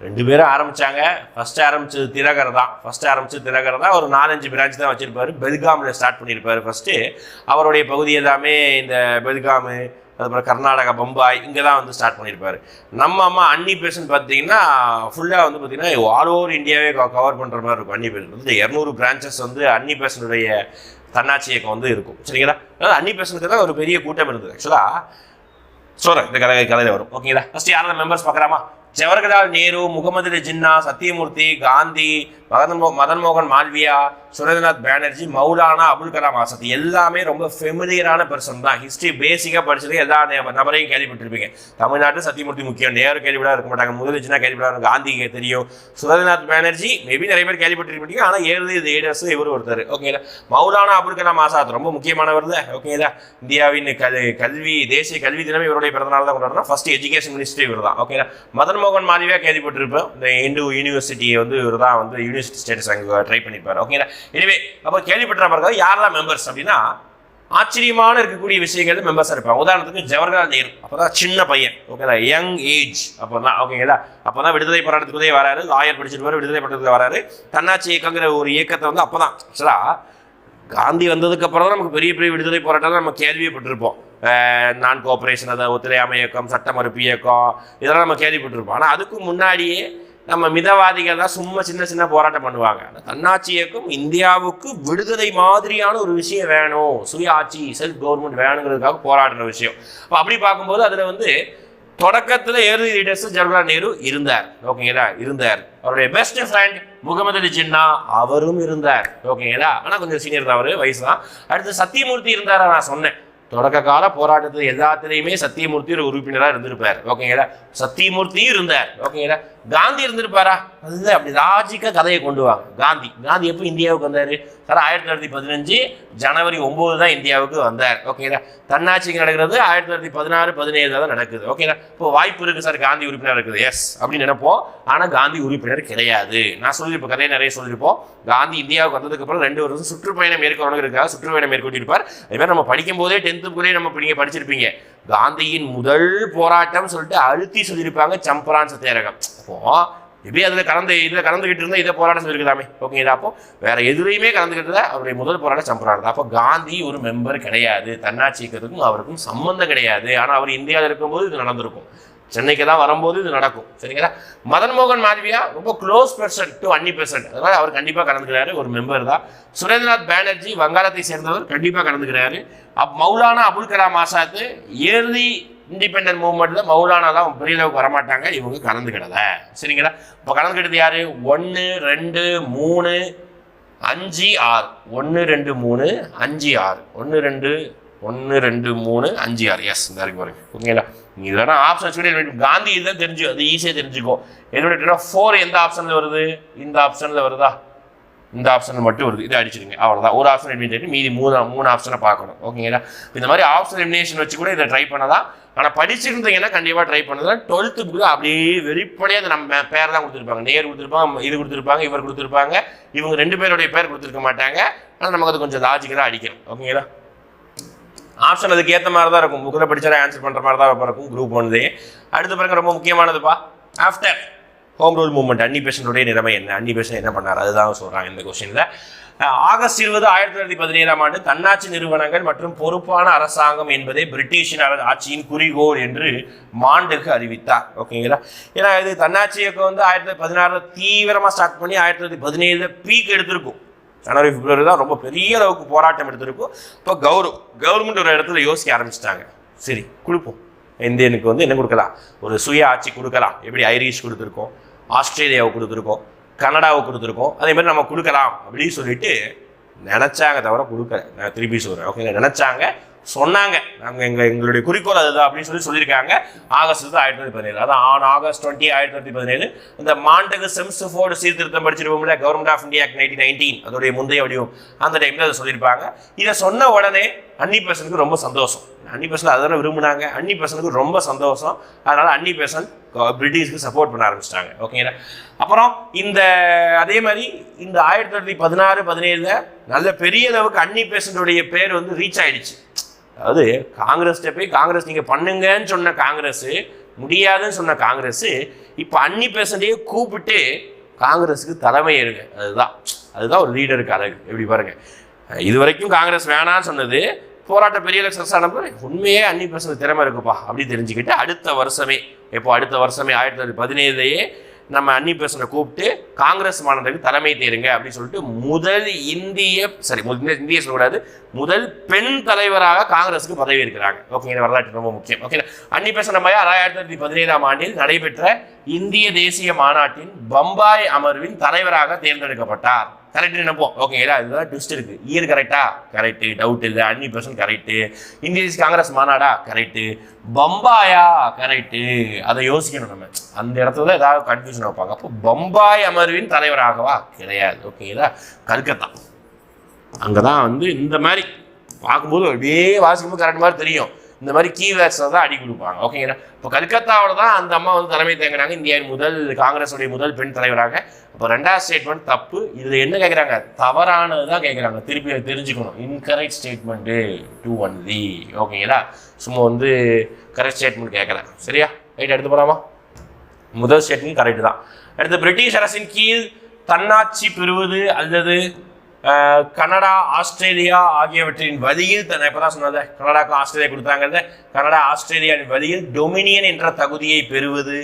ரெண்டு பேரும் ஆரம்பிச்சாங்க. ஃபஸ்ட்டு ஆரம்பிச்சது திலகர் தான். ஃபஸ்ட்டு ஆரம்பித்தது திலகர் தான். ஒரு நாலஞ்சு பிரான்ச் தான் வச்சுருப்பார். பெல்காமில் ஸ்டார்ட் பண்ணியிருப்பார் ஃபஸ்ட்டு அவருடைய பகுதி எல்லாமே இந்த பெல்காமு அதுக்கப்புறம் கர்நாடகா பம்பாய் இங்கே தான் வந்து ஸ்டார்ட் பண்ணியிருப்பாரு நம்ம அம்மா அன்னி பேஷன் பார்த்தீங்கன்னா ஃபுல்லாக வந்து பார்த்தீங்கன்னா ஆல் ஓவர் இந்தியாவே கவர் பண்ணுற மாதிரி இருக்கும். அன்னி பேசன் வந்து இரநூறு பிரான்ச்சஸ் வந்து அன்னி பேசனுடைய தன்னாட்சி இயக்கம் வந்து இருக்கும். சரிங்களா? அதாவது அன்னி பேசனுக்கு தான் ஒரு பெரிய கூட்டம் இருந்தது. ஆக்சுவலாக சொல்கிறேன் இந்த கதை கதையில் வரும். ஓகேங்களா ஃபஸ்ட் யாரெல்லாம் மெம்பர்ஸ் பார்க்குறாமா? ஜவஹர்லால் நேரு முகமது ஜின்னா சத்தியமூர்த்தி காந்தி மதன் மோ மதன் மோகன் மால்வியா சுரேந்திரநாத் பானர்ஜி மௌலானா அபுல் கலாம் ஆசாத் எல்லாமே ரொம்ப ஃபெமிலியரான பர்சன் தான். ஹிஸ்டரி பேசிக்காக படிச்சது எல்லா நே- நபரையும் கேள்விப்பட்டிருப்பீங்க. தமிழ்நாட்டு சத்தியமூர்த்தி முக்கியம். நேரு கேள்விப்படாத இருக்க மாட்டாங்க. முதலமைச்சனா கேள்விப்படாத காந்திக்கு தெரியும். சுரேந்திரநாத் பானர்ஜி மேபி நிறைய பேர் கேள்விப்பட்டிருப்பீங்க. ஆனால் ஏழு லீடர்ஸ் இவர் ஒருத்தர். ஓகேங்களா மௌலானா அபுல் கலாம் ஆசாத் ரொம்ப முக்கியமானவர் தான் ஓகேங்களா இந்தியாவின் கல் கல்வி தேசிய கல்வி தினம் இவருடைய பிறந்தநாள் தான் கொண்டாடுறோம் ஃபர்ஸ்ட் எஜுகேஷன் மினிஸ்டர் இவர் தான் ஓகேங்களா மதன் மோகன் மாலியா கேள்விப்பட்டிருப்போம். இந்த இந்து யூனிவர்சிட்டியை வந்து இவர் தான் வந்து யூனிவர்சிட்டி ஸ்டேட்டஸ் அங்கே ட்ரை பண்ணியிருப்பார் ஓகேங்களா எனவே அப்போ கேள்விப்பட்ட பிறகு யாரெல்லாம் மெம்பர்ஸ் அப்படின்னா ஆச்சரியமான இருக்கக்கூடிய விஷயங்கள் மெம்பர்ஸாக இருப்பாங்க. உதாரணத்துக்கு ஜவஹர்லால் நேரு. அப்பதான் சின்ன பையன். ஓகேங்களா யங் ஏஜ் அப்போ தான் ஓகேங்களா அப்போ தான் விடுதலை போராட்டத்துக்குதே வராரு. லாயர் படிச்சிருப்பாரு விடுதலை போராட்டத்துக்கு வராரு. தன்னாட்சி இயக்கங்கிற ஒரு இயக்கத்தை வந்து அப்போ தான் ஆக்சுவலாக காந்தி வந்ததுக்கு அப்புறம் தான் நமக்கு பெரிய பெரிய விடுதலை போராட்டம் நம்ம கேள்விப்பட்டிருப்போம். நான் கோஆபரேஷன் அதை ஒத்துழையாமை இயக்கம் சட்ட மறுப்பு இயக்கம் இதெல்லாம் நம்ம கேள்விப்பட்டிருப்போம். ஆனால் அதுக்கு முன்னாடியே நம்ம மிதவாதிகள் தான் சும்மா சின்ன சின்ன போராட்டம் பண்ணுவாங்க. தன்னாட்சி இயக்கம் இந்தியாவுக்கு விடுதலை மாதிரியான ஒரு விஷயம் வேணும். சுய ஆட்சி செல்ஃப் கவர்மெண்ட் வேணுங்கிறதுக்காக போராடின விஷயம். அப்போ அப்படி பார்க்கும்போது அதில் வந்து தொடக்கத்தில் ஏர்லி லீடர்ஸ் ஜவஹர்லால் நேரு இருந்தார். ஓகேங்களா? இருந்தார். அவருடைய பெஸ்ட் ஃப்ரெண்ட் முகமது அலி ஜின்னா அவரும் இருந்தார். ஓகேங்களா? ஆனால் கொஞ்சம் சீனியர் தான் அவர் வயசு தான். அடுத்து சத்தியமூர்த்தி இருந்தார் நான் சொன்னேன். தொடக்க கால போராட்டத்தில் எல்லாத்துலேயுமே சத்தியமூர்த்தி ஒரு உறுப்பினராக இருந்திருப்பார். ஓகேங்களா? சத்தியமூர்த்தியும் இருந்தார். ஓகேங்களா? காந்தி இருந்திருப்பாரா? அதுதான் அப்படி லாஜிக்காக கதையை கொண்டு வாங்க. காந்தி. காந்தி எப்போ இந்தியாவுக்கு வந்தார்? சார் ஆயிரத்தி தொள்ளாயிரத்தி பதினஞ்சு ஜனவரி ஒம்பது தான் இந்தியாவுக்கு வந்தார். ஓகேங்களா? தன்னாட்சிக்கு நடக்கிறது ஆயிரத்தி தொள்ளாயிரத்தி பதினாறு பதினேழு தான் நடக்குது. ஓகேங்களா? இப்போ வாய்ப்பு இருக்குது சார் காந்தி உறுப்பினர் இருக்குது. எஸ் அப்படின்னு நினைப்போம். ஆனால் காந்தி உறுப்பினர் கிடையாது. நான் சொல்லியிருப்பேன் கதையை நிறைய சொல்லியிருப்போம். காந்தி இந்தியாவுக்கு வந்ததுக்கப்புறம் ரெண்டு வருஷம் சுற்றுப்பயணம் மேற்கொள்ளணுங்கிறதுக்காக சுற்றுப்பயணம் மேற்கொண்டிருப்பார். அதே மாதிரி நம்ம படிக்கும் போதே டென்த்துக்குள்ளேயே நம்ம நீங்கள் படிச்சிருப்பீங்க. காந்தியின் முதல் போராட்டம் சொல்லிட்டு அழுத்தி சொல்லியிருப்பாங்க சம்பரான் சத்தியாகிரகம் அப்போ எப்படி அதில் கலந்து இதில் கலந்துக்கிட்டு இருந்தால் இதை போராட்டம் சொல்லியிருக்கலாமே. ஓகேங்களா அப்போ வேற எதுலையுமே கலந்துக்கிட்டு அவருடைய முதல் போராட்டம் சம்பரான் அப்போ காந்தி ஒரு மெம்பர் கிடையாது. தன்னாட்சி இயக்கத்துக்கும் அவருக்கும் சம்பந்தம் கிடையாது. ஆனால் அவர் இந்தியாவில் இருக்கும்போது இது நடந்திருக்கும். சென்னைக்கு தான் வரும்போது இது நடக்கும். சரிங்களா? மதன் மோகன் மால்வியா ரொம்ப close person to Annie Besant அதனால் அவர் கண்டிப்பாக கலந்துக்கிறாரு. ஒரு மெம்பர் தான். சுரேந்திரநாத் பானர்ஜி வங்காளத்தை சேர்ந்தவர் கண்டிப்பாக கலந்துக்கிறாரு. அப் மௌலானா அபுல் கலாம் ஆசாத் ஏர்லி இண்டிபெண்டன்ட் மூவ்மெண்ட்டில் மௌலானா தான் பெரிய அளவுக்கு வரமாட்டாங்க. இவங்க கலந்துக்கிடல. சரிங்களா? இப்போ கலந்துக்கிட்டது யாரு? ஒன்று ரெண்டு மூணு அஞ்சு ஆறு. ஒன்று ரெண்டு மூணு அஞ்சு ஆறு. ஒன்று ரெண்டு ஒன்று ரெண்டு மூணு அஞ்சு ஆறு எஸ் இந்த வரைக்கும் பாருங்க. ஓகேங்களா? நீ இதெல்லாம் ஆப்ஷன் சொல்லி காந்தி இதுதான் தெரிஞ்சு அது ஈஸியாக தெரிஞ்சுக்கோ. என்னோட ஃபோர் எந்த ஆப்ஷனில் வருது? இந்த ஆப்ஷனில் வருதா? இந்த ஆப்ஷன் மட்டும் வருது. இதை அடிச்சிருங்க. அவ்வளோதான் ஒரு ஆப்ஷன் எலிமினேட் மீதி மூணு மூணு ஆப்ஷனை பார்க்கணும். ஓகேங்களா? இந்த மாதிரி ஆப்ஷன் எலிமினேஷன் வச்சு கூட இதை ட்ரை பண்ணலாம். ஆனால் படிச்சிருந்தீங்கன்னா கண்டிப்பாக ட்ரை பண்ணலாம் டுவெல்த்து புக்கு அப்படியே வெறிப்படையாக அதை நம்ம பேர் தான் கொடுத்துருப்பாங்க. நேர் கொடுத்துருப்பாங்க இது கொடுத்துருப்பாங்க இவர் கொடுத்துருப்பாங்க. இவங்க ரெண்டு பேருடைய பேர் கொடுத்துருக்க மாட்டாங்க. ஆனால் நமக்கு அது கொஞ்சம் லாஜிக்கலாக அடிக்கணும். ஓகேங்களா? ஆப்ஷன் அதுக்கு ஏற்ற மாதிரி தான் இருக்கும் புக்கில் படித்தாலே ஆன்சர் பண்ணுற மாதிரி தான் இருக்கும் குரூப் ஒன்று அடுத்த பிறகு ரொம்ப முக்கியமானதுப்பா. After home rule movement Annie பேஷனுடைய நிலைமை என்ன? அன்னி பேஷன் என்ன பண்ணார்? அதுதான் சொல்கிறாங்க இந்த கொஸ்டினில் ஆகஸ்ட் இருபது ஆயிரத்தி தொள்ளாயிரத்தி பதினேழாம் ஆண்டு தன்னாட்சி நிறுவனங்கள் மற்றும் பொறுப்பான அரசாங்கம் என்பதே பிரிட்டிஷின் ஆட்சியின் குறிகோள் என்று மாண்டுக்கு அறிவித்தார். ஓகேங்களா ஏன்னா இது தன்னாட்சி இயக்கம் வந்து ஆயிரத்தி தொள்ளாயிரத்தி பதினாறில் தீவிரமாக ஸ்டார்ட் பண்ணி ஆயிரத்தி தொள்ளாயிரத்தி பதினேழுல பீக் எடுத்திருக்கும். ஜனவரி பிப்ரவரி தான் ரொம்ப பெரிய அளவுக்கு போராட்டம் எடுத்திருக்கும் இப்போ கௌரவ் கவர்மெண்ட் ஒரு இடத்துல யோசிக்க ஆரம்பிச்சிட்டாங்க. சரி கொடுப்போம். இந்தியனுக்கு வந்து என்ன கொடுக்கலாம்? ஒரு சுய ஆட்சி கொடுக்கலாம். எப்படி ஐரிஷ் கொடுத்துருக்கோம் ஆஸ்திரேலியாவை கொடுத்துருக்கோம் கனடாவை கொடுத்துருக்கோம் அதே மாதிரி நம்ம கொடுக்கலாம் அப்படின்னு சொல்லிட்டு நினச்சாங்க தவிர கொடுக்கல. நான் திருப்பி சொல்கிறேன் ஓகேங்க நினச்சாங்க சொன்னாங்க. நாங்கள் எங்கள் எங்களுடைய குறிக்கோள் அதுதான் அப்படின்னு சொல்லி சொல்லியிருக்காங்க. ஆகஸ்ட் வந்து ஆயிரத்தி தொள்ளாயிரத்தி பதினேழு. அதான் ஆன் ஆகஸ்ட் டுவெண்ட்டி ஆயிரத்தி தொள்ளாயிரத்தி பதினேழு. இந்த மாண்டகு செம்ஸ்ஃபோர்டு சீர்திருத்தம் படிச்சிருப்போம்ல government of India act nineteen nineteen அதோடைய முந்தைய வடிவம். அந்த டைமில் அதை சொல்லியிருப்பாங்க. இதை சொன்ன உடனே அன்னி பேசனுக்கு ரொம்ப சந்தோஷம். அன்னி பேசன் அதை விரும்புனாங்க. அன்னி பேசனுக்கு ரொம்ப சந்தோஷம். அதனால அன்னி பேசன் பிரிட்டிஷ்க்கு சப்போர்ட் பண்ண ஆரம்பிச்சிட்டாங்க. ஓகேங்களா அப்புறம் இந்த அதே மாதிரி இந்த ஆயிரத்தி தொள்ளாயிரத்தி பதினாறு பதினேழுல நல்ல பெரிய அளவுக்கு அன்னி பேசனுடைய பேர் வந்து ரீச் ஆயிடுச்சு. அதாவது காங்கிரஸ்கிட்ட போய் காங்கிரஸ் நீங்கள் பண்ணுங்கன்னு சொன்ன காங்கிரஸ் முடியாதுன்னு சொன்ன காங்கிரஸ் இப்போ அன்னி பேசுனதையே கூப்பிட்டு காங்கிரஸுக்கு தலைமை ஏறுங்க. அதுதான். அதுதான் ஒரு லீடருக்கு அழகு. எப்படி பாருங்க. இது வரைக்கும் காங்கிரஸ் வேணாம்னு சொன்னது. போராட்டம் பெரிய சக்ஸஸ் ஆனப்போ உண்மையே அன்னி பேசுறது திறமை இருக்குப்பா அப்படி தெரிஞ்சுக்கிட்டு அடுத்த வருஷமே இப்போ அடுத்த வருஷமே ஆயிரத்தி தொள்ளாயிரத்தி பதினேழுலேயே நம்ம அன்னி பேசனை கூப்பிட்டு காங்கிரஸ் மாநிலத்துக்கு தலைமை தேருங்க அப்படின்னு சொல்லிட்டு முதல் இந்திய சரி முதல் இந்திய சொல்லக்கூடாது. முதல் பெண் தலைவராக காங்கிரஸுக்கு பதவி இருக்கிறாங்க. ஓகே இந்த வரலாற்று ரொம்ப முக்கியம். ஓகே அன்னி பேசன மையா ஆயிரத்தி தொள்ளாயிரத்தி பதினேழாம் ஆண்டில் நடைபெற்ற இந்திய தேசிய மாநாட்டின் பம்பாய் அமர்வின் தலைவராக தேர்ந்தெடுக்கப்பட்டார். கரெக்ட் நினைப்போம். ஓகேங்களா இதுதான் ட்விஸ்ட் இருக்கு. இயர் கரெக்டா கரெக்ட் டவுட் இல்லை அன்னி பர்சன் கரெக்ட் இந்திய காங்கிரஸ் மாநாடா? கரெக்ட் பம்பாயா கரெக்ட் அதை யோசிக்கணும் நம்ம. அந்த இடத்துல தான் ஏதாவது கன்ஃபியூஷன் வைப்பாங்க. அப்போ பம்பாய் அமர்வின் தலைவராகவா கிடையாது. ஓகேங்களா கல்கத்தா. அங்கே தான் வந்து இந்த மாதிரி பார்க்கும்போது அப்படியே வாசிக்கும்போது கரெக்ட் மாதிரி தெரியும். இந்த மாதிரி கீவேர்ட்ஸை தான் அடி கொடுப்பாங்க. ஓகேங்களா இப்போ கல்கத்தாவில் தான் அந்த அம்மா வந்து தலைமை தேங்கினாங்க. இந்தியாவின் முதல் காங்கிரஸுடைய முதல் பெண் தலைவராக. இப்போ ரெண்டாவது ஸ்டேட்மெண்ட் தப்பு. இதில் என்ன கேட்குறாங்க தவறானது தான் கேட்குறாங்க திருப்பி அதை தெரிஞ்சுக்கணும். Incorrect statement two one the ஓகேங்களா சும்மா வந்து கரெக்ட் ஸ்டேட்மெண்ட் கேட்குறேன் சரியா? ரைட் எடுத்து போகலாமா முதல் ஸ்டேட்மெண்ட் கரெக்டு தான். அடுத்து பிரிட்டிஷ் அரசின் கீழ் தன்னாட்சி பெறுவது அல்லது கனடா ஆஸ்திரேலியா ஆகியவற்றின் வழியில் தன்னை இப்போதான் சொன்னது கனடாக்கு ஆஸ்திரேலியா கொடுத்தாங்க கனடா ஆஸ்திரேலியாவின் வழியில் டொமினியன் என்ற தகுதியை பெறுவது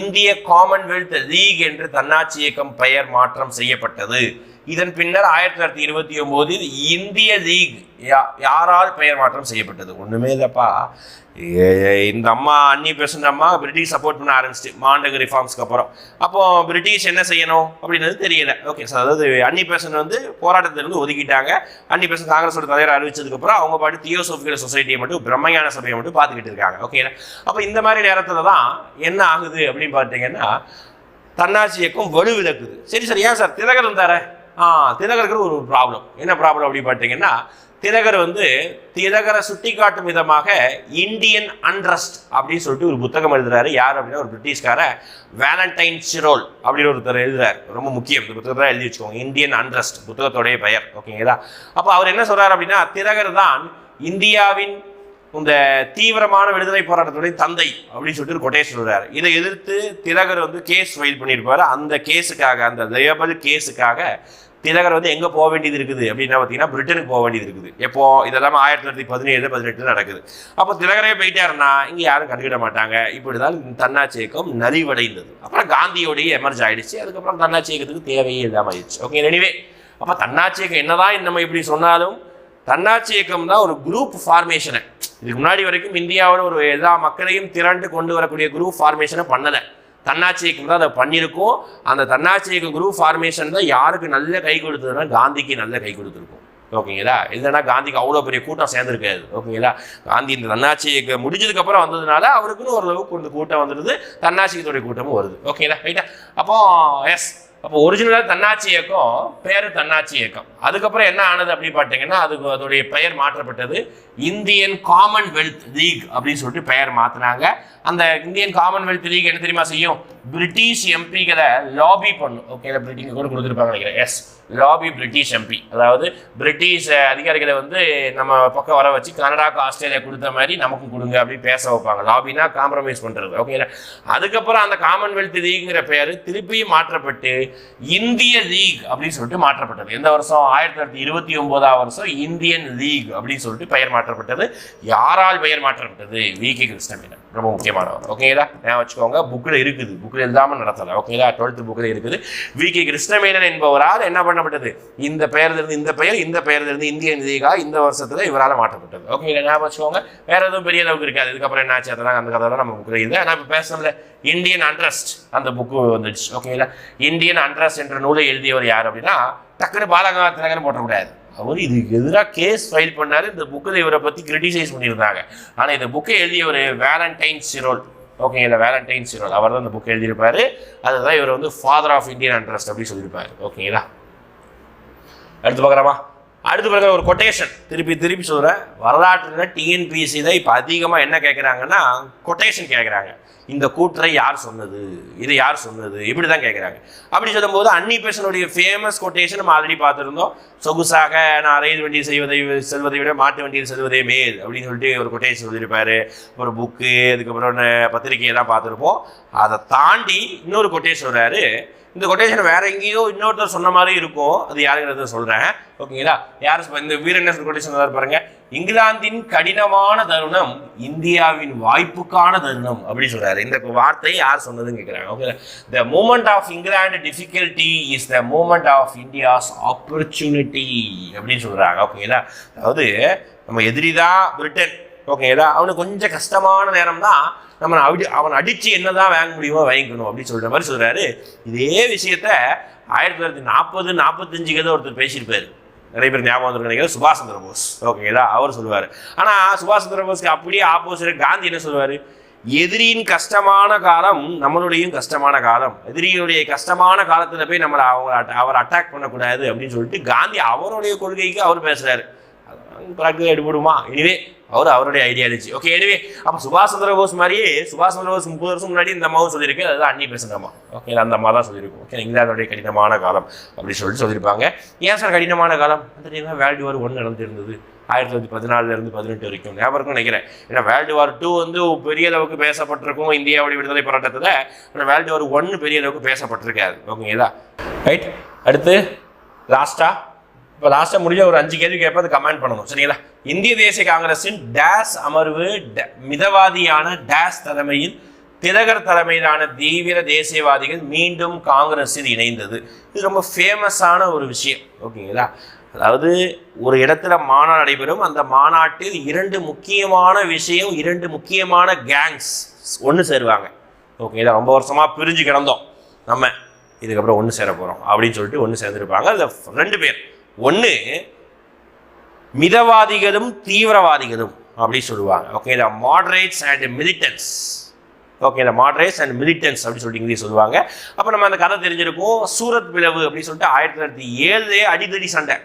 இந்திய காமன்வெல்த் லீக் என்று தன்னாட்சி இயக்கம் பெயர் மாற்றம் செய்யப்பட்டது. இதன் பின்னர் ஆயிரத்தி தொள்ளாயிரத்தி இருபத்தி ஒம்போதில் இந்திய லீக். யா- யாரால் பெயர் மாற்றம் செய்யப்பட்டது? ஒன்றுமே இல்லைப்பா. இந்த அம்மா அன்னி பேசுகிற அம்மா பிரிட்டிஷ் சப்போர்ட் பண்ண ஆரம்பிச்சிட்டு மாண்டக ரிஃபார்ம்ஸ்க்கு அப்புறம். அப்போ பிரிட்டிஷ் என்ன செய்யணும் அப்படின்றது தெரியல. ஓகே சார் அதாவது அன்னி பேசன் வந்து போராட்டத்திலிருந்து ஒதுக்கிட்டாங்க. அன்னி பேசன் காங்கிரஸோட தலைவர் அறிவிச்சதுக்கப்புறம் அவங்க பாட்டு தியோசோபிக்கல் சொசைட்டியை மட்டும் பிரம்மஞான சபையை மட்டும் பார்த்துக்கிட்டு இருக்காங்க. ஓகே அப்போ இந்த மாதிரி நேரத்தில் தான் என்ன ஆகுது அப்படின்னு பார்த்தீங்கன்னா தன்னாட்சி இயக்கம் வலுவிழக்குது சரி சார் ஏன் சார்? திலகர் இருந்தாரே திலகருக்கு ஒரு ப்ராப்ளம் என்ன ப்ராப்ளம் அப்படின்னு பார்த்தீங்கன்னா திலகர் வந்து திலகரை சுட்டி காட்டும் விதமாக இந்தியன் அண்ட்ரஸ்ட் அப்படின்னு சொல்லிட்டு ஒரு புத்தகம் எழுதுறாரு. யார் அப்படின்னா ஒரு பிரிட்டிஷ்கார வேலண்டைன் சிரோல் அப்படின்னு ஒருத்தர் எழுதுறாரு. ரொம்ப முக்கியம். இந்த புத்தகத்தை எழுதி வச்சுக்கோங்க. இந்தியன் அண்ட்ரஸ்ட் புத்தகத்தோடைய பெயர். ஓகேங்களா அப்போ அவர் என்ன சொல்றாரு அப்படின்னா திலகர் தான் இந்தியாவின் இந்த தீவிரமான விடுதலை போராட்டத்துடைய தந்தை அப்படின்னு சொல்லிட்டு ஒரு கொட்டேஷன் சொல்றாரு. இதை எதிர்த்து திலகர் வந்து கேஸ் ஃபைல் பண்ணியிருப்பாரு. அந்த கேஸுக்காக அந்த லேபல் கேஸுக்காக திலகர் வந்து எங்கே போக வேண்டியது இருக்குது அப்படின்னா பார்த்தீங்கன்னா பிரிட்டனுக்கு போக வேண்டியது இருக்குது. எப்போ? இதெல்லாம் ஆயிரத்தி தொள்ளாயிரத்தி பதினேழு பதினெட்டு நடக்குது. அப்போ திலகரே போயிட்டாருன்னா இங்கே யாரும் கண்டுக்கிட மாட்டாங்க. இப்படிதான் இந்த தன்னாட்சி இயக்கம் நலிவடைந்தது. அப்புறம் காந்தியோடைய எமர்ஜ் ஆயிடுச்சு. அதுக்கப்புறம் தன்னாட்சி இயக்கத்துக்கு தேவையே இல்லாமல் ஆயிடுச்சு. ஓகே எனிவே அப்போ தன்னாட்சி இயக்கம் என்னதான் நம்ம இப்படி சொன்னாலும் தன்னாட்சி இயக்கம் தான் ஒரு குரூப் ஃபார்மேஷனை இதுக்கு முன்னாடி வரைக்கும் இந்தியாவில் ஒரு எல்லா மக்களையும் திரண்டு கொண்டு வரக்கூடிய குரூப் ஃபார்மேஷனை பண்ணலை. தன்னாட்சி இயக்கம் தான் அதை பண்ணியிருக்கோம். அந்த தன்னாட்சி இயக்கம் குரூப் ஃபார்மேஷன் தான் யாருக்கு நல்ல கை கொடுத்ததுன்னா காந்திக்கு நல்ல கை கொடுத்துருக்கும். ஓகேங்களா? இல்லைன்னா காந்திக்கு அவ்வளோ பெரிய கூட்டம் சேர்ந்துருக்காது. ஓகேங்களா? காந்தி இந்த தன்னாட்சி இயக்கம் முடிஞ்சதுக்கப்புறம் வந்ததுனால அவருக்குன்னு ஓரளவுக்கு கொஞ்சம் கூட்டம் வந்துடுது. தன்னாட்சியத்துடைய கூட்டமும் வருது. ஓகேங்களா? ரைட்டா அப்போ எஸ் அப்போ ஒரிஜினலாக தன்னாட்சி இயக்கம் பேர் தன்னாட்சி இயக்கம். அதுக்கப்புறம் என்ன ஆனது அப்படின்னு பார்த்தீங்கன்னா அதுக்கு அதோடைய பெயர் மாற்றப்பட்டது. இந்தியன் காமன்வெல்த் லீக் அப்படின்னு சொல்லிட்டு பெயர் மாற்றினாங்க அந்த இந்தியன் காமன்வெல்த் லீக் என்ன தெரியுமா செய்யும்? பிரிட்டிஷ் எம்பிகளை லாபி பண்ணும். ஓகே பிரிட்டிஷ் கூட கொடுத்துருப்பாங்க நினைக்கிறேன். எஸ் லாபி பிரிட்டிஷ் எம்பி அதாவது பிரிட்டிஷ் அதிகாரிகளை வந்து நம்ம பக்கம் வர வச்சு கனடாக்கு ஆஸ்திரேலியா கொடுத்த மாதிரி நமக்கும் கொடுங்க அப்படின்னு பேச வைப்பாங்க. லாபினா காம்ப்ரமைஸ் பண்ணுறது ஓகே அதுக்கப்புறம் அந்த காமன்வெல்த் லீக்ங்கிற பெயர் திருப்பியும் மாற்றப்பட்டு இந்திய லீக் அப்படின்னு சொல்லிட்டு மாற்றப்பட்டது. எந்த வருஷம்? ஆயிரத்தி தொள்ளாயிரத்தி இருபத்தி ஒன்பதாம் வருஷம் இந்தியன் லீக் அப்படின்னு சொல்லிட்டு பெயர் மாற்றப்பட்டது. யாரால் பெயர் மாற்றப்பட்டது? வி கே கிருஷ்ணமேனன் ரொம்ப முக்கியமானவர் ஓகேங்களா நான் வச்சுக்கோங்க. புக்கில் இருக்குது. புக்கில் இல்லாமல் நடத்தலை. ஓகேங்களா டுவெல்த் புக்கில் இருக்குது. வி கே கிருஷ்ணமேனன் என்பவரால் என்ன பண்ணப்பட்டது? இந்த பெயரிலிருந்து இந்த பெயர் இந்த பெயரிலிருந்து இந்தியன் நிதிகா இந்த வருஷத்தில் இவரால் மாற்றப்பட்டது. ஓகேங்களா ஞாபகம் வச்சுக்கோங்க. வேறு எதுவும் பெரிய அளவுக்கு இருக்காது. இதுக்கப்புறம் என்ன ஆச்சு? அதெல்லாம் அந்த கதையெல்லாம் நம்ம புக்கில் இல்லை ஆனால் இப்போ பேசணும்ல. இந்தியன் அண்ட்ரஸ்ட் அந்த புக்கு வந்துடுச்சு. ஓகேங்களா இந்தியன் அண்ட்ரஸ்ட் என்ற நூலை எழுதியவர் யார் அப்படின்னா டக்குனு பாலகா திலகர் போட்டக்கூடாது அவர் இதுக்கு எதிராக கேஸ் ஃபைல் பண்ணார். இந்த புக்கில் இவரை பற்றி கிரிட்டிசைஸ் பண்ணியிருந்தாங்க. ஆனால் இந்த புக்கை எழுதியவர் வேலண்டைன் சிரோல் ஓகேங்களா வேலண்டைன் சிரோல் அவர் தான் இந்த புக் எழுதியிருப்பாரு. அதுதான் இவர் வந்து ஃபாதர் ஆஃப் இந்தியன் அண்ட்ரஸ்ட் அப்படின்னு சொல்லியிருப்பாரு. ஓகேங்களா எடுத்து பார்க்குறாமா அடுத்து பார்க்குற ஒரு கொட்டேஷன் திருப்பி திருப்பி சொல்கிறேன் வரலாற்றில் டிஎன்பிஎஸ்சி தான் இப்போ அதிகமாக என்ன கேட்குறாங்கன்னா கொட்டேஷன் கேட்குறாங்க இந்த கூட்டரை யார் சொன்னது? இது யார் சொன்னது? இப்படி தான் கேட்குறாங்க அப்படி சொல்லும்போது அன்னி பேசனுடைய ஃபேமஸ் கொட்டேஷன் நம்ம ஆல்ரெடி பார்த்துருந்தோம். சொகுசாக நான் ரயில் வண்டியில் செய்வதை செல்வதை விட மாட்டு வண்டியில் செல்வதே மேல் அப்படின்னு சொல்லிட்டு ஒரு கொட்டேஷன் சொல்லியிருப்பார் ஒரு புக்கு அதுக்கப்புறம் பத்திரிகையெல்லாம் பத்திரிக்கையெல்லாம் பார்த்துருப்போம். அதை தாண்டி இன்னொரு கொட்டேஷன் வர்றாரு இந்த கொட்டேஷன் வேற எங்கேயோ இன்னொருத்தர் சொன்ன மாதிரி இருக்கும். அது யாருங்கிறத சொல்றேன். ஓகேங்களா யார் சொ- இந்த வீரநேசன் கொட்டேஷன் பாருங்க. இங்கிலாந்தின் கடினமான தருணம் இந்தியாவின் வாய்ப்புக்கான தருணம் அப்படி சொல்றாரு. இந்த வார்த்தை யார் சொன்னதுன்னு கேட்குறாங்க okay the moment of England difficulty is the moment of India's opportunity அப்படின்னு சொல்றாங்க. ஓகேங்களா அதாவது நம்ம எதிரி தான் பிரிட்டன் ஓகேங்களா அவனுக்கு கொஞ்சம் கஷ்டமான நேரம் தான் நம்ம அடி அவன் அடிச்சு என்னதான் வாங்க முடியுமோ வாங்கிக்கணும் அப்படின்னு சொல்கிற மாதிரி சொல்கிறாரு இதே விஷயத்த ஆயிரத்தி தொள்ளாயிரத்தி நாற்பது நாற்பத்தஞ்சுக்கு ஏதோ ஒருத்தர் பேசியிருப்பார். நிறைய பேர் ஞாபகம் வந்து நினைக்கிறது சுபாஷ் சந்திர போஸ். ஓகேங்களா அவர் சொல்லுவார். ஆனால் சுபாஷ் சந்திர போஸ்க்கு அப்படியே ஆப்போசிட் காந்தி என்ன சொல்லுவார்? எதிரியின் கஷ்டமான காலம் நம்மளுடையும் கஷ்டமான காலம். எதிரியினுடைய கஷ்டமான காலத்தில் போய் நம்மளை அவங்க அவர் அட்டாக் பண்ணக்கூடாது அப்படின்னு சொல்லிட்டு காந்தி அவருடைய கொள்கைக்கு அவர் பேசுகிறார் ப்ராக்டிக்கலாக எடுபடுமா? இனிவே அவர் அவருடைய ஐடியாலஜி ஓகே எனவே அப்போ சுபாஷ் சந்திர போஸ் மாதிரியே சுபாஷ் சந்திர போஸ் முப்பது வருஷம் முன்னாடி இந்த அம்மாவும் சொல்லியிருக்கு அதுதான் அன்னி பேசுங்கம்மா ஓகே அந்த அம்மா தான் சொல்லியிருக்கும். ஓகே இங்கிலாந்துடைய கடினமான காலம் அப்படின்னு சொல்லிட்டு சொல்லியிருப்பாங்க. ஏன் சார் கடினமான காலம்? அந்த டைம் வேர்ல்டு வார் ஒன்று நடந்திருந்தது. ஆயிரத்தி தொள்ளாயிரத்தி பதினாலுலேருந்து பதினெட்டு வரைக்கும் ஞாபகம் நினைக்கிறேன். ஏன்னா வேர்ல்டு வார் டூ வந்து பெரிய அளவுக்கு பேசப்பட்டிருக்கும் இந்தியாவுடைய விடுதலை போராட்டத்தில். ஆனால் வேர்ல்டு வார் ஒன்று பெரிய அளவுக்கு பேசப்பட்டிருக்காது. ஓகேங்களா ரைட் அடுத்து லாஸ்ட்டாக இப்போ லாஸ்ட்டாக முடிஞ்ச ஒரு அஞ்சு கேள்வி கேட்பது கமெண்ட் பண்ணணும். சரிங்களா? இந்திய தேசிய காங்கிரஸின் டேஸ் அமர்வு மிதவாதியான டேஸ் தலைமையில் திலகர் தலைமையிலான தீவிர தேசியவாதிகள் மீண்டும் காங்கிரஸில் இணைந்தது. இது ரொம்ப ஃபேமஸான ஒரு விஷயம். ஓகேங்களா? அதாவது ஒரு இடத்துல மாநாடு நடைபெறும். அந்த மாநாட்டில் இரண்டு முக்கியமான விஷயம் இரண்டு முக்கியமான கேங்ஸ் ஒன்று சேருவாங்க. ஓகேங்களா? ரொம்ப வருஷமாக பிரிஞ்சு கிடந்தோம். நம்ம இதுக்கப்புறம் ஒன்று சேர போகிறோம் அப்படின்னு சொல்லிட்டு ஒன்று சேர்ந்துருப்பாங்க. அதில் ரெண்டு பேர். ஒன்று மிதவாதிகளும் தீவிரவாதிகளும் அப்படி சொல்லுவாங்க. ஓகே இந்த மாடரேட்ஸ் அண்ட் மிலிட்டன்ஸ் ஓகே இந்த மாடரேட்ஸ் அண்ட் மிலிட்டன்ஸ் அப்படின்னு சொல்லிட்டு இங்கிலீஷ் சொல்லுவாங்க. அப்போ நம்ம அந்த கதை தெரிஞ்சிருக்கோம். சூரத் பிளவு அப்படின்னு சொல்லிட்டு ஆயிரத்தி தொள்ளாயிரத்தி ஏழுலேயே அடிதடி சண்டை.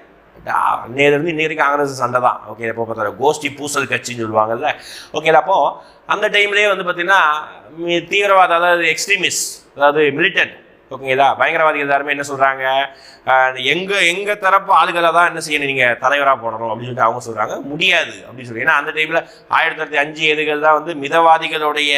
அன்னையிலிருந்து இன்னைக்கு காங்கிரஸ் சண்டை தான். ஓகே இப்போ பார்த்தா கோஷ்டி பூசல் கட்சின்னு சொல்லுவாங்கல்ல. ஓகே அப்போ அந்த டைம்லேயே வந்து பார்த்தீங்கன்னா மி- தீவிரவாத அதாவது எக்ஸ்ட்ரீமிஸ்ட் அதாவது மிலிட்டன்ட் ஓகேங்களா பயங்கரவாதிகள் எல்லாருமே என்ன சொல்கிறாங்க எங்க எங்க தரப்பு ஆளுகளை தான் என்ன செய்யணும்? நீங்கள் தலைவராக போடணும் அப்படின்னு சொல்லிட்டு அவங்க சொல்கிறாங்க முடியாது அப்படின்னு சொல்லி ஏன்னா அந்த டைமில் ஆயிரத்தி தொள்ளாயிரத்தி அஞ்சு எதுகள் தான் வந்து மிதவாதிகளுடைய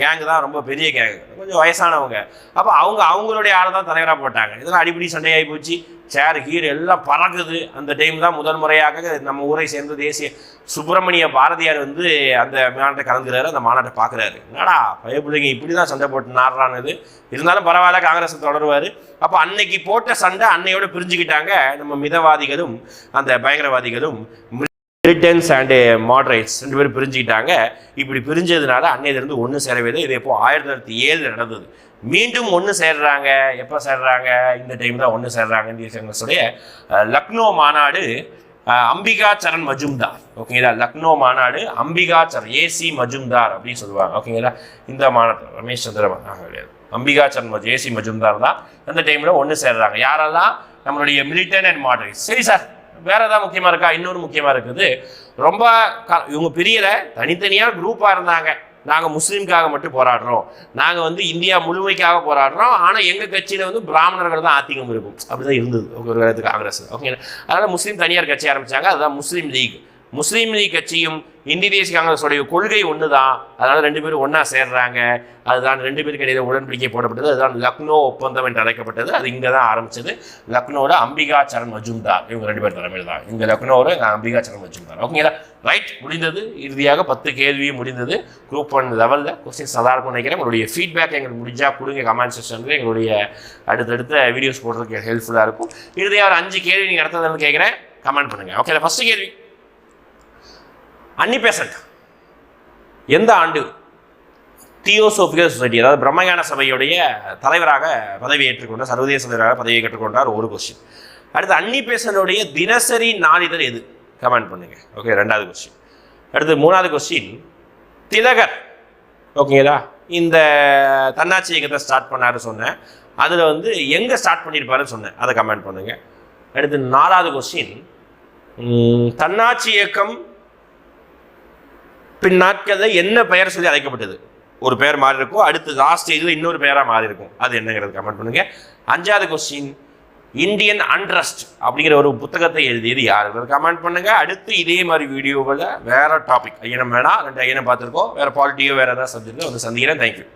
கேங் தான் ரொம்ப பெரிய கேங் கொஞ்சம் வயசானவங்க. அப்போ அவங்க அவங்களுடைய ஆளை தான் தலைவராக போட்டாங்க. இதெல்லாம் அடிப்படி சண்டையாகி போச்சு. சேர் கீர் எல்லாம் பறக்குது. அந்த டைம் தான் முதல் முறையாக நம்ம ஊரை சேர்ந்த தேசிய சுப்பிரமணிய பாரதியார் வந்து அந்த மாநாட்டை கலந்துக்கிறாரு அந்த மாநாட்டை பார்க்குறாரு. என்னடா பயப்பிள்ளைங்க இப்படி தான் சண்டை போட்டு நாடுறானது இருந்தாலும் பரவாயில்ல காங்கிரஸ் தொடருவார். அப்போ அன்னைக்கு போட்ட சண்டை அன்னையோட பிரிஞ்சுக்கிட்டாங்க நம்ம மிதவாதிகளும் அந்த பயங்கரவாதிகளும். பிரிட்டன்ஸ் அண்டு மாடரேட்ஸ் ரெண்டு பேரும் பிரிஞ்சுக்கிட்டாங்க. இப்படி பிரிஞ்சதுனால அன்னையிலிருந்து ஒன்று சேரவே இது இப்போது ஆயிரத்தி தொள்ளாயிரத்தி ஏழில் நடந்தது. மீண்டும் ஒன்று சேர்றாங்க. எப்போ சேர்றாங்க? இந்த டைம் தான் ஒன்று சேர்றாங்க. இந்திய காங்கிரஸுடைய லக்னோ மாநாடு அம்பிகா சரண் மஜும்தார். ஓகேங்களா லக்னோ மாநாடு அம்பிகா சரண் ஏசி மஜும்தார் அப்படின்னு சொல்லுவாங்க. ஓகேங்களா இந்த மாநாடு ரமேஷ் சந்திரபாபு கிடையாது அம்பிகா சரண் மஜ் ஏசி மஜும்தார் தான் அந்த டைமில் ஒன்று சேர்றாங்க. யாரெல்லாம்? நம்மளுடைய மிலிட்டன் அண்ட் மாடரேட் சரி சார் வேற ஏதாவது முக்கியமாக இருக்கா? இன்னொரு முக்கியமாக இருக்குது. ரொம்ப க- இவங்க பிரியலை. தனித்தனியாக குரூப்பாக இருந்தாங்க. நாங்கள் முஸ்லீம்காக மட்டும் போராடுறோம். நாங்கள் வந்து இந்தியா முழுமைக்காக போராடுறோம். ஆனால் எங்கள் கட்சியில் வந்து பிராமணர்கள் தான் ஆத்திகம் இருக்கும். அப்படி தான் இருந்தது. ஒரு காலத்துக்கு காங்கிரஸ். ஓகே அதனால் முஸ்லீம் தனியார் கட்சி ஆரம்பிச்சாங்க. அதுதான் முஸ்லீம் லீக். முஸ்லீம் லீக் கட்சியும் இந்திய தேசிய காங்கிரஸோடைய கொள்கை ஒன்று தான் அதனால் ரெண்டு பேரும் ஒன்றா சேர்றாங்க. அதுதான் ரெண்டு பேருக்கு இடையில உடன்படிக்கை போடப்பட்டது. அதுதான் லக்னோ ஒப்பந்தம் என்று அழைக்கப்பட்டது. அது இங்கே தான் ஆரம்பிச்சது. லக்னோட அம்பிகா சரண் மஜும்தார் இவங்க ரெண்டு பேர் தலைமையில் தான். இங்கே லக்னோட இங்கே அம்பிகா சரண் மஜும்தார் ஓகேங்களா? ரைட் முடிந்தது. இறுதியாக பத்து கேள்வியும் முடிந்தது. குரூப் ஒன் லெவலில் கொஸ்டின்ஸ் நல்லா நினைக்கிறேன். உங்களுடைய ஃபீட்பேக் எங்களுக்கு முடிஞ்சால் கொடுங்க கமெண்ட் செக்ஷனில் எங்களுடைய அடுத்தடுத்த வீடியோஸ் போடுறதுக்கு ஹெல்ப்ஃபுல்லாக இருக்கும். இறுதியாக ஒரு அஞ்சு கேள்வி நீங்கள் அடுத்ததுன்னு கேட்குறேன். கமெண்ட் பண்ணுங்கள் ஓகே ஃபஸ்ட்டு கேள்வி. Annie Besant. எந்த ஆண்டு தியோசோபிகல் சொசைட்டி அதாவது பிரம்மஞான சபையுடைய தலைவராக பதவி ஏற்றுக்கொண்டார் சர்வதேச தலைவராக பதவி ஏற்றுக்கொண்டார் ஒரு கொஸ்டின் அடுத்து அன்னி பேசனுடைய தினசரி நாளிதழ் எது? கமெண்ட் பண்ணுங்க. ஓகே ரெண்டாவது கொஸ்டின் அடுத்து மூணாவது கொஸ்டின் திலகர். ஓகேங்களா இந்த தன்னாட்சி இயக்கத்தை ஸ்டார்ட் பண்ணாரு சொன்னேன். அதில் வந்து எங்கே ஸ்டார்ட் பண்ணியிருப்பாருன்னு சொன்னேன். அதை கமெண்ட் பண்ணுங்கள் அடுத்து நாலாவது கொஸ்டின் தன்னாட்சி இயக்கம் பின் நாட்களில் என்ன பெயர் சொல்லி அழைக்கப்பட்டது? ஒரு பெயர் மாறி இருக்கும் அடுத்து லாஸ்ட் ஸ்டேஜில் இன்னொரு பெயராக மாறி இருக்கும் அது என்னங்கிறது கமெண்ட் பண்ணுங்க. அஞ்சாவது கொஸ்டின் இந்தியன் அண்ட்ரஸ்ட் அப்படிங்கிற ஒரு புத்தகத்தை எழுதியது யார்? கமெண்ட் பண்ணுங்க. அடுத்து இதே மாதிரி வீடியோவில் வேற டாபிக் ஐயனம் வேணா ரெண்டு ஐயனம் பார்த்துருக்கோம். வேற பாலிட்டியோ வேற ஏதாவது சப்ஜெக்ட் வந்து சந்திக்கிறேன். தேங்க்யூ